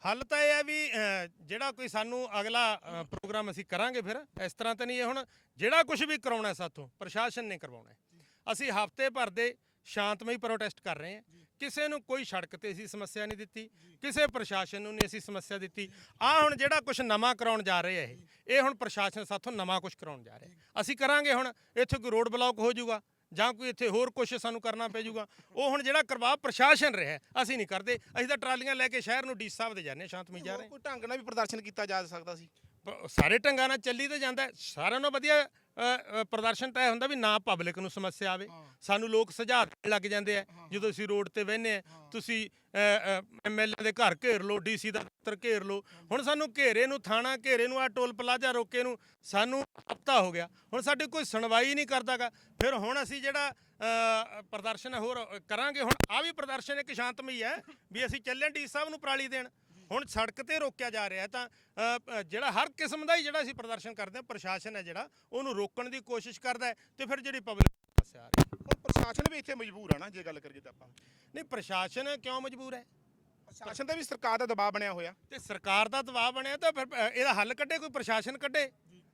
ਹੱਲ ਤਾਂ ਇਹ ਹੈ ਵੀ ਜਿਹੜਾ ਕੋਈ ਸਾਨੂੰ ਅਗਲਾ ਪ੍ਰੋਗਰਾਮ ਅਸੀਂ ਕਰਾਂਗੇ ਫਿਰ ਇਸ ਤਰ੍ਹਾਂ ਤਾਂ ਨਹੀਂ ਇਹ ਹੁਣ ਜਿਹੜਾ ਕੁਝ ਵੀ ਕਰਾਉਣਾ ਹੈ ਸਾਥੋਂ ਪ੍ਰਸ਼ਾਸਨ ਨੇ ਕਰਵਾਉਣਾ ਹੈ ਅਸੀਂ ਹਫ਼ਤੇ ਭਰ ਦੇ ਸ਼ਾਂਤਮਈ ਪ੍ਰੋਟੈਸਟ ਕਰ ਰਹੇ ਹਾਂ ਕਿਸੇ ਨੂੰ ਕੋਈ ਸੜਕ ਤੇ ਅਸੀਂ ਸਮੱਸਿਆ ਨਹੀਂ ਦਿੱਤੀ ਕਿਸੇ ਪ੍ਰਸ਼ਾਸਨ ਨੂੰ ਨਹੀਂ ਅਸੀਂ ਸਮੱਸਿਆ ਦਿੱਤੀ। ਆ ਹੁਣ ਜਿਹੜਾ ਕੁਝ ਨਵਾਂ ਕਰਾਉਣ ਜਾ ਰਹੇ ਆ ਇਹ ਇਹ ਹੁਣ ਪ੍ਰਸ਼ਾਸਨ ਸਾਥੋਂ ਨਵਾਂ ਕੁਝ ਕਰਾਉਣ ਜਾ ਰਿਹਾ। ਅਸੀਂ ਕਰਾਂਗੇ ਹੁਣ ਇੱਥੇ ਕੋਈ ਰੋਡ ਬਲੌਕ ਹੋ ਜਾਊਗਾ ਜਾਂ ਕੋਈ ਇੱਥੇ ਹੋਰ ਕੁਝ ਸਾਨੂੰ ਕਰਨਾ ਪੈ ਜਾਊਗਾ ਉਹ ਹੁਣ ਜਿਹੜਾ ਕਰਵਾ ਪ੍ਰਸ਼ਾਸਨ ਰਿਹਾ ਅਸੀਂ ਨਹੀਂ ਕਰਦੇ। ਅਸੀਂ ਤਾਂ ਟਰਾਲੀਆਂ ਲੈ ਕੇ ਸ਼ਹਿਰ ਨੂੰ ਡੀ ਸਾਹਿਬ ਦੇ ਜਾਂਦੇ ਹਾਂ, ਸ਼ਾਂਤਮਈ ਜਾ ਰਹੇ। ਕੋਈ ਢੰਗ ਨਾਲ ਵੀ ਪ੍ਰਦਰਸ਼ਨ ਕੀਤਾ ਜਾ ਸਕਦਾ ਸੀ? ਸਾਰੇ ਢੰਗਾਂ ਨਾਲ ਚੱਲੀ ਤਾਂ ਜਾਂਦਾ। ਸਾਰਿਆਂ ਨਾਲੋਂ ਵਧੀਆ ਪ੍ਰਦਰਸ਼ਨ ਤਾਂ ਇਹ ਹੁੰਦਾ ਵੀ ਨਾ ਪਬਲਿਕ ਨੂੰ ਸਮੱਸਿਆ ਆਵੇ। ਸਾਨੂੰ ਲੋਕ ਸੁਝਾਅ ਦੇਣ ਲੱਗ ਜਾਂਦੇ ਆ ਜਦੋਂ ਅਸੀਂ ਰੋਡ ਤੇ ਬਹਿੰਦੇ ਆ ਤੁਸੀਂ ਐਮਐਲਏ ਦੇ ਘਰ ਘੇਰ ਲਓ ਡੀਸੀ ਦਾ ਦਫ਼ਤਰ ਘੇਰ ਲਓ। ਹੁਣ ਸਾਨੂੰ ਘੇਰੇ ਨੂੰ ਥਾਣਾ ਘੇਰੇ ਨੂੰ ਆ ਟੋਲ ਪਲਾਜ਼ਾ ਰੋਕੇ ਨੂੰ ਸਾਨੂੰ ਹਫਤਾ ਹੋ ਗਿਆ। ਹੁਣ ਸਾਡੀ ਕੋਈ ਸੁਣਵਾਈ ਨਹੀਂ ਕਰਦਾਗਾ। ਫਿਰ ਹੁਣ ਅਸੀਂ ਜਿਹੜਾ ਪ੍ਰਦਰਸ਼ਨ ਹੋਰ ਕਰਾਂਗੇ। ਹੁਣ ਆ ਵੀ ਪ੍ਰਦਰਸ਼ਨ ਇੱਕ ਸ਼ਾਂਤਮਈ ਹੈ ਵੀ ਅਸੀਂ ਚੱਲੇ ਡੀ ਸਾਹਿਬ ਨੂੰ ਪਰਾਲੀ ਦੇਣ। ਹੁਣ ਸੜਕ ਤੇ ਰੋਕਿਆ ਜਾ ਰਿਹਾ ਹੈ ਤਾਂ ਅ, ਜਿਹੜਾ ਹਰ ਕਿਸਮ ਦਾ ਹੀ ਜਿਹੜਾ ਅਸੀਂ ਪ੍ਰਦਰਸ਼ਨ ਕਰਦੇ ਹਾਂ ਪ੍ਰਸ਼ਾਸਨ ਹੈ ਜਿਹੜਾ ਉਹਨੂੰ ਰੋਕਣ ਦੀ ਕੋਸ਼ਿਸ਼ ਕਰਦਾ ਹੈ ਤੇ ਫਿਰ ਜਿਹੜੀ ਪਬਲਿਕ ਸਮੱਸਿਆ ਆ ਰਹੀ ਹੈ। ਹੁਣ ਪ੍ਰਸ਼ਾਸਨ ਵੀ ਇੱਥੇ ਮਜਬੂਰ ਆ ਨਾ ਜੇ ਗੱਲ ਕਰੀਏ ਤਾਂ ਆਪਾਂ। ਨਹੀਂ ਪ੍ਰਸ਼ਾਸਨ ਕਿਉਂ ਮਜਬੂਰ ਹੈ? ਪ੍ਰਸ਼ਾਸਨ ਤੇ ਵੀ ਸਰਕਾਰ ਦਾ ਦਬਾਅ ਬਣਿਆ ਹੋਇਆ। ਤੇ ਸਰਕਾਰ ਦਾ ਦਬਾਅ ਬਣਿਆ ਤਾਂ ਫਿਰ ਅ, ਇਹਦਾ ਹੱਲ ਕੱਢੇ ਕੋਈ ਪ੍ਰਸ਼ਾਸਨ ਕੱਢੇ?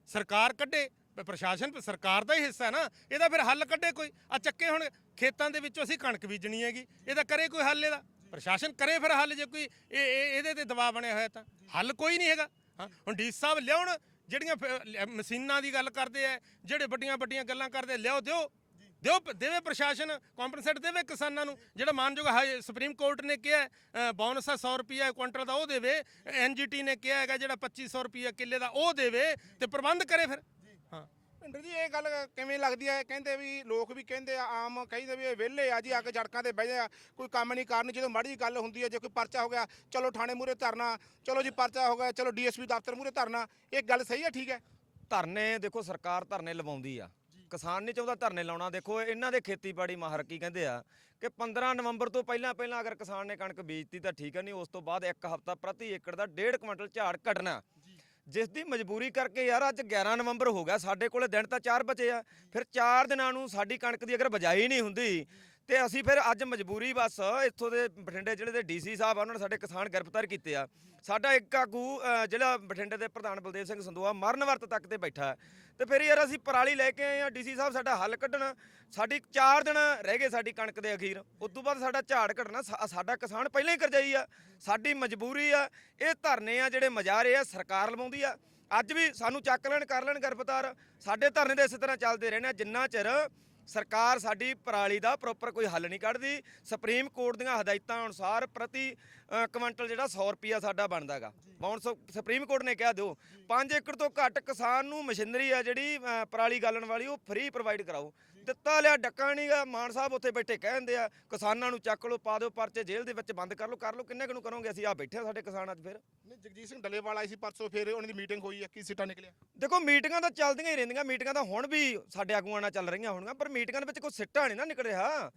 ਸਰਕਾਰ ਕੱਢੇ? ਪ- ਪ੍ਰਸ਼ਾਸਨ ਸਰਕਾਰ ਦਾ ਹੀ ਹਿੱਸਾ ਹੈ ਨਾ। ਇਹਦਾ ਫਿਰ ਹੱਲ ਕੱਢੇ ਕੋਈ? ਆ ਚੱਕੇ ਹੁਣ ਖੇਤਾਂ ਦੇ ਵਿੱਚੋਂ ਅਸੀਂ ਕਣਕ ਬੀਜਣੀ ਹੈਗੀ ਇਹਦਾ ਕਰੇ ਕੋਈ ਹੱਲ ਇਹਦਾ? ਪ੍ਰਸ਼ਾਸਨ ਕਰੇ ਫਿਰ ਹੱਲ ਜੇ ਕੋਈ ਇਹ ਇਹ- ਇਹਦੇ ਤੇ ਦਬਾਅ ਬਣਿਆ ਹੋਇਆ ਤਾਂ। ਹੱਲ ਕੋਈ ਨਹੀਂ ਹੈਗਾ। ਹਾਂ ਹੁਣ ਡੀ ਸਾਹਿਬ ਲਿਆਉਣ ਜਿਹੜੀਆਂ ਫ ਲ- ਮਸ਼ੀਨਾਂ ਦੀ ਗੱਲ ਕਰਦੇ ਆ ਜਿਹੜੇ ਵੱਡੀਆਂ ਵੱਡੀਆਂ ਗੱਲਾਂ ਕਰਦੇ ਲਿਆਓ ਦਿਓ। ਦਿਓ ਦੇਵੇ ਪ੍ਰਸ਼ਾਸਨ ਕੰਪਨਸੇਟ ਦੇਵੇ ਕਿਸਾਨਾਂ ਨੂੰ। ਜਿਹੜਾ ਮਾਨਯੋਗ ਹਾਈ ਸੁਪਰੀਮ ਕੋਰਟ ਨੇ ਕਿਹਾ ਹੈ, ਅ, ਬੋਨਸ ਆ 100 ਰੁਪਿਆ ਕੁਇੰਟਲ ਦਾ ਉਹ ਦੇਵੇ। ਐਨਜੀਟੀ ਨੇ ਕਿਹਾ ਹੈਗਾ ਜਿਹੜਾ 2500 ਰੁਪਿਆ ਕਿੱਲੇ ਦਾ ਉਹ ਦੇਵੇ ਤੇ ਪ੍ਰਬੰਧ ਕਰੇ ਫਿਰ। ਹਾਂ ਭਿੰਦਰ ਜੀ ਇਹ ਗੱਲ ਕਿਵੇਂ ਲੱਗਦੀ ਹੈ? ਕਹਿੰਦੇ ਵੀ ਲੋਕ ਵੀ ਕਹਿੰਦੇ ਆ ਆਮ ਕਹਿੰਦੇ ਵੀ ਇਹ ਵਿਹਲੇ ਆ ਜੀ ਆ ਕੇ ਜੜਕਾਂ ਤੇ ਬਹਿ ਆ। ਕੋਈ ਕੰਮ ਨਹੀਂ ਕਰਨ ਜਦੋਂ ਮਾੜੀ ਗੱਲ ਹੁੰਦੀ ਹੈ ਜੇ ਕੋਈ ਪਰਚਾ ਹੋ ਗਿਆ ਚਲੋ ਥਾਣੇ ਮੂਰੇ ਧਰਨਾ ਚਲੋ ਜੀ ਪਰਚਾ ਹੋ ਗਿਆ ਚਲੋ ਡੀਐਸਪੀ ਦਫ਼ਤਰ ਮੂਰੇ ਧਰਨਾ ਇਹ ਗੱਲ ਸਹੀ ਹੈ ਠੀਕ ਹੈ? ਧਰਨੇ ਦੇਖੋ ਸਰਕਾਰ ਧਰਨੇ ਲਵਾਉਂਦੀ ਆ। ਕਿਸਾਨ ਨਹੀਂ ਚਾਹੁੰਦਾ ਧਰਨੇ ਲਾਉਣਾ। ਦੇਖੋ ਇਹਨਾਂ ਦੇ ਖੇਤੀਬਾੜੀ ਮਾਹਰ ਕੀ ਕਹਿੰਦੇ ਆ ਕਿ 15 ਨਵੰਬਰ ਤੋਂ ਪਹਿਲਾਂ ਪਹਿਲਾਂ ਅਗਰ ਕਿਸਾਨ ਨੇ ਕਣਕ ਬੀਜਤੀ ਤਾਂ ਠੀਕ ਹੈ ਨਹੀਂ ਉਸ ਤੋਂ ਬਾਅਦ ਇੱਕ ਹਫ਼ਤਾ ਪ੍ਰਤੀ ਏਕੜ ਦਾ 1.5 ਕੁਇੰਟਲ ਝਾੜ ਕੱਢਣਾ। ਜਿਸ ਦੀ ਮਜਬੂਰੀ ਕਰਕੇ ਯਾਰ ਅੱਜ 11 ਨਵੰਬਰ ਹੋ ਗਿਆ, ਸਾਡੇ ਕੋਲੇ ਦਿਨ ਤਾਂ 4 ਬਚੇ ਆ, ਫਿਰ 4 ਦਿਨਾਂ ਨੂੰ ਸਾਡੀ ਕਣਕ ਦੀ ਅਗਰ ਬਜਾਈ ਨਹੀਂ ਹੁੰਦੀ ਤੇ ਅਸੀਂ ਫਿਰ ਅੱਜ ਮਜਬੂਰੀ ਬਸ ਇੱਥੋਂ ਦੇ ਬਠਿੰਡੇ ਜ਼ਿਲ੍ਹੇ ਦੇ ਡੀਸੀ ਸਾਹਿਬ ਆ, ਉਹਨਾਂ ਨੇ ਸਾਡੇ ਕਿਸਾਨ ਗ੍ਰਿਫਤਾਰ ਕੀਤੇ ਆ। ਸਾਡਾ ਇੱਕ ਆਗੂ ਜਿਹੜਾ ਬਠਿੰਡੇ ਦੇ ਪ੍ਰਧਾਨ ਬਲਦੇਵ ਸਿੰਘ ਸੰਦੋਆ ਮਰਨ ਵਰਤ ਤੱਕ ਤੇ ਬੈਠਾ ਹੈ। ਤੇ ਫਿਰ ਯਾਰ ਅਸੀਂ ਪਰਾਲੀ ਲੈ ਕੇ ਆਏ ਆ ਡੀਸੀ ਸਾਹਿਬ ਸਾਡਾ ਹੱਲ ਕੱਢਣ। ਸਾਡੀ 4 ਦਿਨ ਰਹਿ ਗਏ ਸਾਡੀ ਕਣਕ ਦੇ ਅਖੀਰ। ਉਸ ਤੋਂ ਬਾਅਦ ਸਾਡਾ ਝਾੜ ਘਟਣਾ ਸਾਡਾ ਕਿਸਾਨ ਪਹਿਲਾਂ ਹੀ ਕਰਜਾਈ ਆ। ਸਾਡੀ ਮਜਬੂਰੀ ਆ, ਇਹ ਧਰਨੇ ਆ ਜਿਹੜੇ ਮਜਾਰੇ ਆ, ਸਰਕਾਰ ਲਵਾਉਂਦੀ ਆ। ਅੱਜ ਵੀ ਸਾਨੂੰ ਚੱਕ ਲੈਣ, ਕਰ ਲੈਣ ਗ੍ਰਿਫਤਾਰ। ਸਾਡੇ ਧਰਨੇ ਦੇ ਇਸੇ ਤਰ੍ਹਾਂ ਚੱਲਦੇ ਰਹਿਣੇ ਆ, ਜਿੰਨਾ ਚਿਰ ਸਰਕਾਰ ਸਾਡੀ ਪਰਾਲੀ ਦਾ ਪ੍ਰੋਪਰ ਕੋਈ ਹੱਲ ਨਹੀਂ ਕੱਢਦੀ। ਸੁਪਰੀਮ ਕੋਰਟ ਦੀਆਂ ਹਦਾਇਤਾਂ ਅਨੁਸਾਰ ਪ੍ਰਤੀ ਕੁਇੰਟਲ ਜਿਹੜਾ 100 ਰੁਪਿਆ ਸਾਡਾ ਬਣਦਾਗਾ ਬੌਣ ਸੁਪਰੀਮ ਕੋਰਟ ਨੇ ਕਿਹਾ ਦਿਓ 5 ਏਕੜ ਤੋਂ ਘੱਟ ਕਿਸਾਨ ਨੂੰ ਮਸ਼ੀਨਰੀ ਆ ਜਿਹੜੀ ਪਰਾਲੀ ਗਾਲਣ ਵਾਲੀ ਉਹ ਫ੍ਰੀ ਪ੍ਰੋਵਾਈਡ ਕਰਾਓ। ਦਿੱਤਾ ਲਿਆ ਡੱਕਾ ਨਹੀਂਗਾ ਮਾਨ ਸਾਹਿਬ ਉੱਥੇ ਬੈਠੇ ਕਹਿੰਦੇ ਆ ਕਿਸਾਨਾਂ ਨੂੰ ਚੱਕ ਲਓ ਪਾ ਦਿਓ ਪਰਚੇ ਜੇਲ੍ਹ ਦੇ ਵਿੱਚ ਬੰਦ ਕਰ ਲਓ ਕਰ ਲਓ ਕਿੰਨੇ ਕੁ ਨੂੰ ਕਰੋਗੇ ਅਸੀਂ? ਆ ਬੈਠੇ ਆ ਸਾਡੇ ਕਿਸਾਨ ਅੱਜ ਫਿਰ। ਨਹੀਂ ਜਗਜੀਤ ਸਿੰਘ ਡੱਲੇਵਾਲ ਆਈ ਸੀ ਪਰਸੋਂ ਫਿਰ ਉਹਨਾਂ ਦੀ ਮੀਟਿੰਗ ਹੋਈ ਹੈ ਕੀ ਸਿੱਟਾ ਨਿਕਲਿਆ? ਦੇਖੋ ਮੀਟਿੰਗਾਂ ਤਾਂ ਚੱਲਦੀਆਂ ਹੀ ਰਹਿੰਦੀਆਂ ਮੀਟਿੰਗਾਂ ਤਾਂ ਹੁਣ ਵੀ ਸਾਡੇ ਆਗੂਆਂ ਨਾਲ ਚੱਲ ਰਹੀਆਂ ਹੋਣਗੀਆਂ ਪਰ ਮੀਟਿੰਗਾਂ ਦੇ ਵਿੱਚ ਕੋਈ ਸਿੱਟਾ ਨਹੀਂ ਨਾ ਨਿਕਲ ਰਿਹਾ।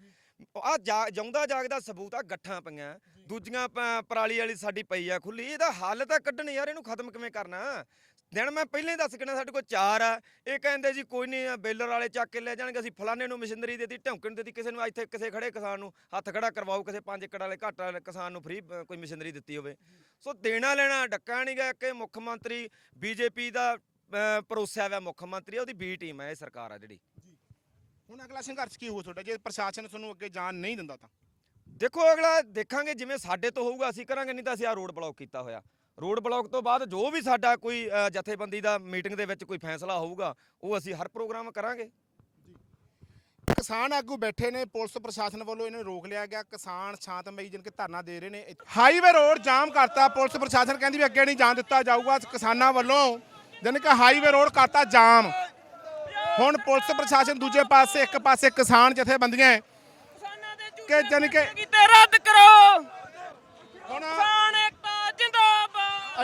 ਆ ਜਾਉਂਦਾ ਜਾਗਦਾ ਸਬੂਤ ਆ ਗੱਠਾਂ ਪਈਆਂ। ਦੂਜੀਆਂ ਪਰਾਲੀ ਵਾਲੀ ਸਾਡੀ ਪਈ ਆ ਖੁੱਲੀ ਇਹਦਾ ਹੱਲ ਤਾਂ ਕੱਢਣ ਯਾਰ ਇਹਨੂੰ ਖਤਮ ਕਿਵੇਂ ਕਰਨਾ? ਦਿਨ ਮੈਂ ਪਹਿਲਾਂ ਹੀ ਦੱਸ ਕਿਣਾ ਸਾਡੇ ਕੋਲ ਚਾਰ ਆ। ਇਹ ਕਹਿੰਦੇ ਜੀ ਕੋਈ ਨਹੀਂ ਬੇਲਰ ਵਾਲੇ ਚੱਕ ਕੇ ਲੈ ਜਾਣਗੇ ਅਸੀਂ ਫਲਾਣੇ ਨੂੰ ਮਸ਼ੀਨਰੀ ਦੇਤੀ ਢੌਂਕਣ ਦੇਤੀ ਕਿਸੇ ਨੂੰ ਇੱਥੇ ਕਿਸੇ ਖੜੇ ਕਿਸਾਨ ਨੂੰ ਹੱਥ ਖੜਾ ਕਰਵਾਓ ਕਿਸੇ 5 ਏਕੜ ਵਾਲੇ ਘੱਟ ਵਾਲੇ ਕਿਸਾਨ ਨੂੰ ਫ੍ਰੀ ਕੋਈ ਮਸ਼ੀਨਰੀ ਦਿੱਤੀ ਹੋਵੇ। ਸੋ ਦੇਣਾ ਲੈਣਾ ਡੱਕਾ ਨਹੀਂ ਗਾ ਕਿ ਮੁੱਖ ਮੰਤਰੀ ਬੀਜੇਪੀ ਦਾ ਅਹ, ਭਰੋਸਾ ਹੈ ਮੁੱਖ ਮੰਤਰੀ ਉਹਦੀ ਬੀ ਟੀਮ ਹੈ ਇਹ ਸਰਕਾਰ ਆ ਜਿਹੜੀ। ਹੁਣ ਅਗਲਾ ਸੰਘਰਸ਼ ਕੀ ਹੋਊ ਤੁਹਾਡਾ? ਜੇ ਪ੍ਰਸ਼ਾਸਨ ਤੁਹਾਨੂੰ ਅੱਗੇ ਜਾਣ ਨਹੀਂ ਦਿੰਦਾ ਤਾਂ? ਦੇਖੋ ਅਗਲਾ ਦੇਖਾਂਗੇ ਜਿਵੇਂ ਸਾਡੇ ਤੋਂ ਹੋਊਗਾ ਅਸੀਂ ਕਰਾਂਗੇ ਨਹੀਂ ਤਾਂ ਅਸੀਂ ਆ ਰੋਡ ਬਲੌਕ ਕੀਤਾ ਹੋਇਆ। ਰੋਡ ਬਲੌਕ ਤੋਂ ਬਾਅਦ ਜੋ ਵੀ ਸਾਡਾ ਕੋਈ ਜਥੇਬੰਦੀ ਦਾ ਮੀਟਿੰਗ ਦੇ ਵਿੱਚ ਕੋਈ ਫੈਸਲਾ ਹੋਊਗਾ ਉਹ ਅਸੀਂ ਹਰ ਪ੍ਰੋਗਰਾਮ ਕਰਾਂਗੇ। ਕਿਸਾਨ ਆਗੂ ਬੈਠੇ ਨੇ ਪੁਲਿਸ ਪ੍ਰਸ਼ਾਸਨ ਵੱਲੋਂ ਇਹਨਾਂ ਨੂੰ ਰੋਕ ਲਿਆ ਗਿਆ। ਕਿਸਾਨ ਸ਼ਾਂਤਮਈ ਜਨ ਕੇ ਧਰਨਾ ਦੇ ਰਹੇ ਨੇ। ਹਾਈਵੇ ਰੋਡ ਜਾਮ ਕਰਤਾ ਪੁਲਿਸ ਪ੍ਰਸ਼ਾਸਨ ਕਹਿੰਦੀ ਵੀ ਅੱਗੇ ਨਹੀਂ ਜਾਣ ਦਿੱਤਾ ਜਾਊਗਾ। ਕਿਸਾਨਾਂ ਵੱਲੋਂ ਜਨ ਕਿ ਹਾਈਵੇ ਰੋਡ ਕਰਤਾ ਜਾਮ। ਹੁਣ ਪੁਲਿਸ ਪ੍ਰਸ਼ਾਸਨ ਦੂਜੇ ਪਾਸੇ ਇੱਕ ਪਾਸੇ ਕਿਸਾਨ ਜਥੇਬੰਦੀਆਂ ਕਿ ਜਾਣੀ ਕਿ ਰੱਦ ਕਰੋ। ਹੁਣ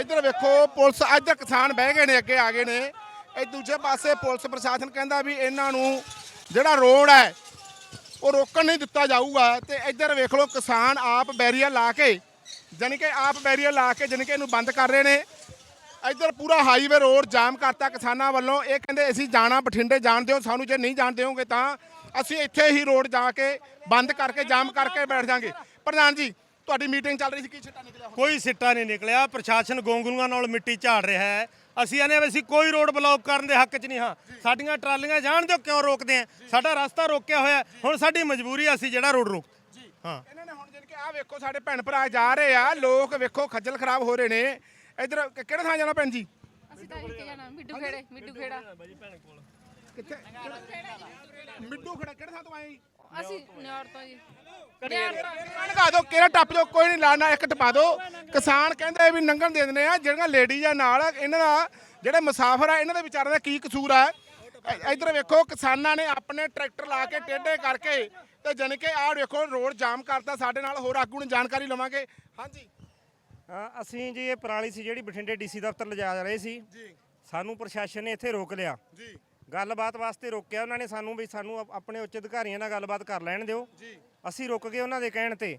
ਇੱਧਰ ਵੇਖੋ, ਪੁਲਿਸ ਇੱਧਰ ਕਿਸਾਨ ਬਹਿ ਗਏ ਨੇ, ਅੱਗੇ ਆ ਗਏ ਨੇ। ਇਹ ਦੂਜੇ ਪਾਸੇ ਪੁਲਿਸ ਪ੍ਰਸ਼ਾਸਨ ਕਹਿੰਦਾ ਵੀ ਇਹਨਾਂ ਨੂੰ ਜਿਹੜਾ ਰੋਡ ਹੈ, ਉਹ ਰੋਕਣ ਨਹੀਂ ਦਿੱਤਾ ਜਾਊਗਾ। ਤੇ ਇੱਧਰ ਵੇਖ ਲਓ, ਕਿਸਾਨ ਆਪ ਬੈਰੀਅਰ ਲਾ ਕੇ, ਜਾਣੀ ਕਿ ਆਪ ਬੈਰੀਅਰ ਲਾ ਕੇ, ਜਾਣੀ ਕਿ ਇਹਨੂੰ ਬੰਦ ਕਰ ਰਹੇ ਨੇ। ਇੱਧਰ ਪੂਰਾ ਹਾਈਵੇ ਰੋਡ ਜਾਮ ਕਰਤਾ ਕਿਸਾਨਾਂ ਵੱਲੋਂ। ਇਹ ਕਹਿੰਦੇ, ਅਸੀਂ ਜਾਣਾ, ਬਠਿੰਡੇ ਜਾਣ ਦਿਓ। ਸਾਨੂੰ ਜੇ ਨਹੀਂ ਜਾਣ ਦਿਓਗੇ ਤਾਂ ਅਸੀਂ ਇੱਥੇ ਹੀ ਰੋਡ ਜਾ ਕੇ ਬੰਦ ਕਰਕੇ, ਜਾਮ ਕਰਕੇ ਬੈਠ ਜਾਾਂਗੇ। ਪ੍ਰਧਾਨ ਜੀ ਤੁਹਾਡੀ ਮੀਟਿੰਗ ਚੱਲ ਰਹੀ ਸੀ ਕੀ ਛਿੱਟਾ ਨਿਕਲਿਆ? ਕੋਈ ਸਿੱਟਾ ਨਹੀਂ ਨਿਕਲਿਆ ਪ੍ਰਸ਼ਾਸਨ ਗੋਂਗਲੂਆਂ ਨਾਲ ਮਿੱਟੀ ਝਾੜ ਰਿਹਾ ਹੈ। ਅਸੀਂ ਆਨੇ ਅਸੀਂ ਕੋਈ ਰੋਡ ਬਲੌਕ ਕਰਨ ਦੇ ਹੱਕ 'ਚ ਨਹੀਂ ਹਾਂ। ਸਾਡੀਆਂ ਟਰਾਲੀਆਂ ਜਾਣ ਦਿਓ ਕਿਉਂ ਰੋਕਦੇ ਆ? ਸਾਡਾ ਰਸਤਾ ਰੋਕਿਆ ਹੋਇਆ। ਹੁਣ ਸਾਡੀ ਮਜਬੂਰੀ ਆ ਅਸੀਂ ਜਿਹੜਾ ਰੋਡ ਰੋਕ ਹਾਂ। ਇਹਨਾਂ ਨੇ ਹੁਣ ਕਿ ਆਹ ਵੇਖੋ ਸਾਡੇ ਭੈਣ ਭਰਾ ਜਾ ਰਹੇ ਆ ਲੋਕ ਵੇਖੋ ਖੱਜਲ ਖਰਾਬ ਹੋ ਰਹੇ ਨੇ। ਇੱਧਰ ਕਿਹੜੇ ਥਾਂ ਜਾਣਾ ਭੈਣ ਜੀ? ਅਸੀਂ ਤਾਂ ਇੱਥੇ ਜਾਣਾ ਮਿੱਡੂ ਖੇੜੇ ਮਿੱਡੂ ਖੇੜਾ। ਕਿੱਥੇ? ਮਿੱਡੂ ਖੜਾ ਕਿਹੜੇ ਥਾਂ ਤੋਂ ਆਏ ਜੀ? ਅਸੀਂ ਨਿਆਰ ਤੋਂ ਜੀ। ਨਿਆਰ ਤੋਂ ਲਗਾ ਦਿਓ ਕਿਹੜਾ ਟੱਪ ਦਿਓ ਕੋਈ ਨਹੀਂ ਲਾਣਾ ਇੱਕ ਟਪਾ ਦਿਓ ਕਿਸਾਨ ਕਹਿੰਦੇ ਵੀ ਨੰਗਣ ਦੇ ਦਿੰਦੇ ਆ ਜਿਹੜੀਆਂ ਲੇਡੀਜ਼ ਆ ਨਾਲ ਇਹਨਾਂ ਦਾ ਜਿਹੜੇ ਮੁਸਾਫਰ ਆ ਇਹਨਾਂ ਦੇ ਵਿਚਾਰਿਆਂ ਦਾ ਕੀ ਕਸੂਰ ਆ? ਇ- ਇੱਧਰ ਵੇਖੋ ਕਿਸਾਨਾਂ ਨੇ ਆਪਣੇ ਟਰੈਕਟਰ ਲਾ ਕੇ ਟੇਢੇ ਕਰਕੇ ਤੇ ਜਾਣੀ ਕਿ ਆਹ ਵੇਖੋ ਰੋਡ ਜਾਮ ਕਰਤਾ ਸਾਡੇ ਨਾਲ ਹੋਰ ਆਗੂ ਨੂੰ ਜਾਣਕਾਰੀ ਲਵਾਂਗੇ। ਹਾਂਜੀ। ਹਾਂ, ਅਸੀਂ ਜੀ ਇਹ ਪਰਾਲੀ ਸੀ ਜਿਹੜੀ ਬਠਿੰਡੇ ਡੀਸੀ ਦਫ਼ਤਰ ਲਿਜਾ ਰਹੇ ਸੀ। ਜੀ। ਸਾਨੂੰ ਪ੍ਰਸ਼ਾਸਨ ਨੇ ਇੱਥੇ ਰੋਕ ਲਿਆ। ਜੀ। ਗੱਲਬਾਤ ਵਾਸਤੇ ਰੋਕਿਆ ਉਹਨਾਂ ਨੇ ਸਾਨੂੰ ਵੀ ਸਾਨੂੰ ਆਪ- ਆਪਣੇ ਉੱਚ ਅਧਿਕਾਰੀਆਂ ਨਾਲ ਗੱਲਬਾਤ ਕਰ ਲੈਣ ਦਿਓ। ਜੀ। ਅਸੀਂ ਰੁਕ ਗਏ ਉਹਨਾਂ ਦੇ ਕਹਿਣ ਤੇ।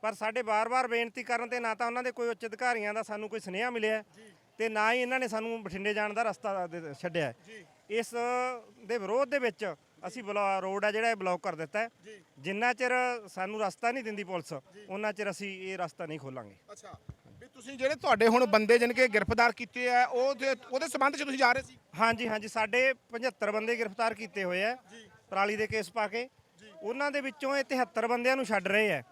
ਪਰ ਸਾਡੇ ਬਾਰ-ਬਾਰ ਬੇਨਤੀ ਕਰਨ ਤੇ ਨਾ ਤਾਂ ਉਹਨਾਂ ਦੇ ਕੋਈ ਉੱਚ ਅਧਿਕਾਰੀਆਂ ਦਾ ਸਾਨੂੰ ਕੋਈ ਸੁਨੇਹਾ ਮਿਲਿਆ ਤੇ ਨਾ ਹੀ ਇਹਨਾਂ ਨੇ ਸਾਨੂੰ ਬਠਿੰਡੇ ਜਾਣ ਦਾ ਰਸਤਾ ਦੇ- ਛੱਡਿਆ ਹੈ। ਇਸ ਦੇ ਵਿਰੋਧ ਦੇ ਵਿੱਚ ਅਸੀਂ ਬਲਾ ਰੋਡ ਆ ਜਿਹੜਾ ਇਹ ਬਲੌਕ ਕਰ ਦਿੱਤਾ ਹੈ। ਜਿੰਨਾ ਚਿਰ ਸਾਨੂੰ ਰਸਤਾ ਨਹੀਂ ਦਿੰਦੀ ਪੁਲਿਸ ਉਹਨਾਂ ਚਿਰ ਅਸੀਂ ਇਹ ਰਸਤਾ ਨਹੀਂ ਖੋਲਾਂਗੇ। ਅੱਛਾ। ਤੁਸੀਂ ਜਿਹੜੇ ਤੁਹਾਡੇ ਹੁਣ ਬੰਦੇ ਜਾਣੀ ਕਿ ਗ੍ਰਿਫਤਾਰ ਕੀਤੇ ਆ ਉਹ ਉਹਦੇ ਸਬੰਧ 'ਚ ਤੁਸੀਂ ਜਾ ਰਹੇ ਸੀ? ਹਾਂਜੀ ਹਾਂਜੀ ਸਾਡੇ 75 ਬੰਦੇ ਗ੍ਰਿਫਤਾਰ ਕੀਤੇ ਹੋਏ ਆ ਪਰਾਲੀ ਦੇ ਕੇਸ ਪਾ ਕੇ। ਉਹਨਾਂ ਦੇ ਵਿੱਚੋਂ ਇਹ 73 ਬੰਦਿਆਂ ਨੂੰ ਛੱਡ ਰਹੇ ਆ।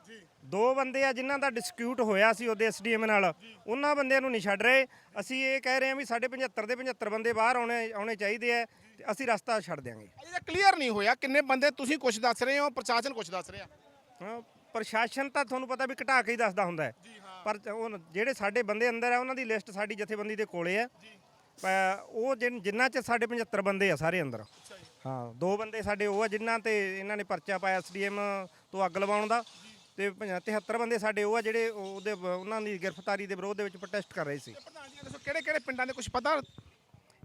ਦੋ ਬੰਦੇ ਆ ਜਿਨ੍ਹਾਂ ਦਾ ਡਿਸਕਿਊਟ ਹੋਇਆ ਸੀ ਉਹਦੇ ਐਸਡੀਐਮ ਨਾਲ। ਉਹਨਾਂ ਬੰਦਿਆਂ ਨੂੰ ਨਹੀਂ ਛੱਡ ਰਹੇ। ਅਸੀਂ ਇਹ ਕਹਿ ਰਹੇ ਹਾਂ ਵੀ ਸਾਡੇ 75 ਦੇ 75 ਬੰਦੇ ਬਾਹਰ ਆਉਣੇ ਆਉਣੇ ਚਾਹੀਦੇ ਆ ਤੇ ਅਸੀਂ ਰਸਤਾ ਛੱਡ ਦਿਆਂਗੇ। ਇਹ ਕਲੀਅਰ ਨਹੀਂ ਹੋਇਆ ਕਿੰਨੇ ਬੰਦੇ ਤੁਸੀਂ ਕੁਝ ਦੱਸ ਰਹੇ ਹੋ ਪ੍ਰਸ਼ਾਸਨ ਕੁਝ ਦੱਸ ਰਿਹਾ? ਹਾਂ ਪ੍ਰਸ਼ਾਸਨ ਤਾਂ ਤੁਹਾਨੂੰ ਪਤਾ ਵੀ ਘਟਾ ਕੇ ਹੀ ਦੱਸਦਾ ਹੁੰਦਾ ਹੈ। ਪਰ ਉਹ ਜਿਹੜੇ ਸਾਡੇ ਬੰਦੇ ਅੰਦਰ ਆ ਉਹਨਾਂ ਦੀ ਲਿਸਟ ਸਾਡੀ ਜਥੇਬੰਦੀ ਦੇ ਕੋਲੇ ਆ। ਪ- ਉਹ ਜਿਨ- ਜਿਨ੍ਹਾਂ ਚ ਸਾਡੇ 75 ਬੰਦੇ ਆ ਸਾਰੇ ਅੰਦਰ। ਹਾਂ ਦੋ ਬੰਦੇ ਸਾਡੇ ਉਹ ਆ ਜਿਨ੍ਹਾਂ ਤੇ ਇਹਨਾਂ ਨੇ ਪਰਚਾ ਪਾਇਆ ਐਸਡੀਐਮ ਤੋਂ ਅੱਗ ਲਵਾਉਣ ਦਾ। ਤੇ 73 ਬੰਦੇ ਸਾਡੇ ਉਹ ਆ ਜਿਹੜੇ ਉਹਦੇ ਉਹਨਾਂ ਦੀ ਗ੍ਰਿਫਤਾਰੀ ਦੇ ਵਿਰੋਧ ਦੇ ਵਿੱਚ ਪ੍ਰੋਟੈਸਟ ਕਰ ਰਹੇ ਸੀ। ਪ੍ਰਧਾਨ ਜੀ ਇਹ ਦੱਸੋ ਕਿਹੜੇ ਕਿਹੜੇ ਪਿੰਡਾਂ ਦੇ ਕੁਝ ਪਤਾ?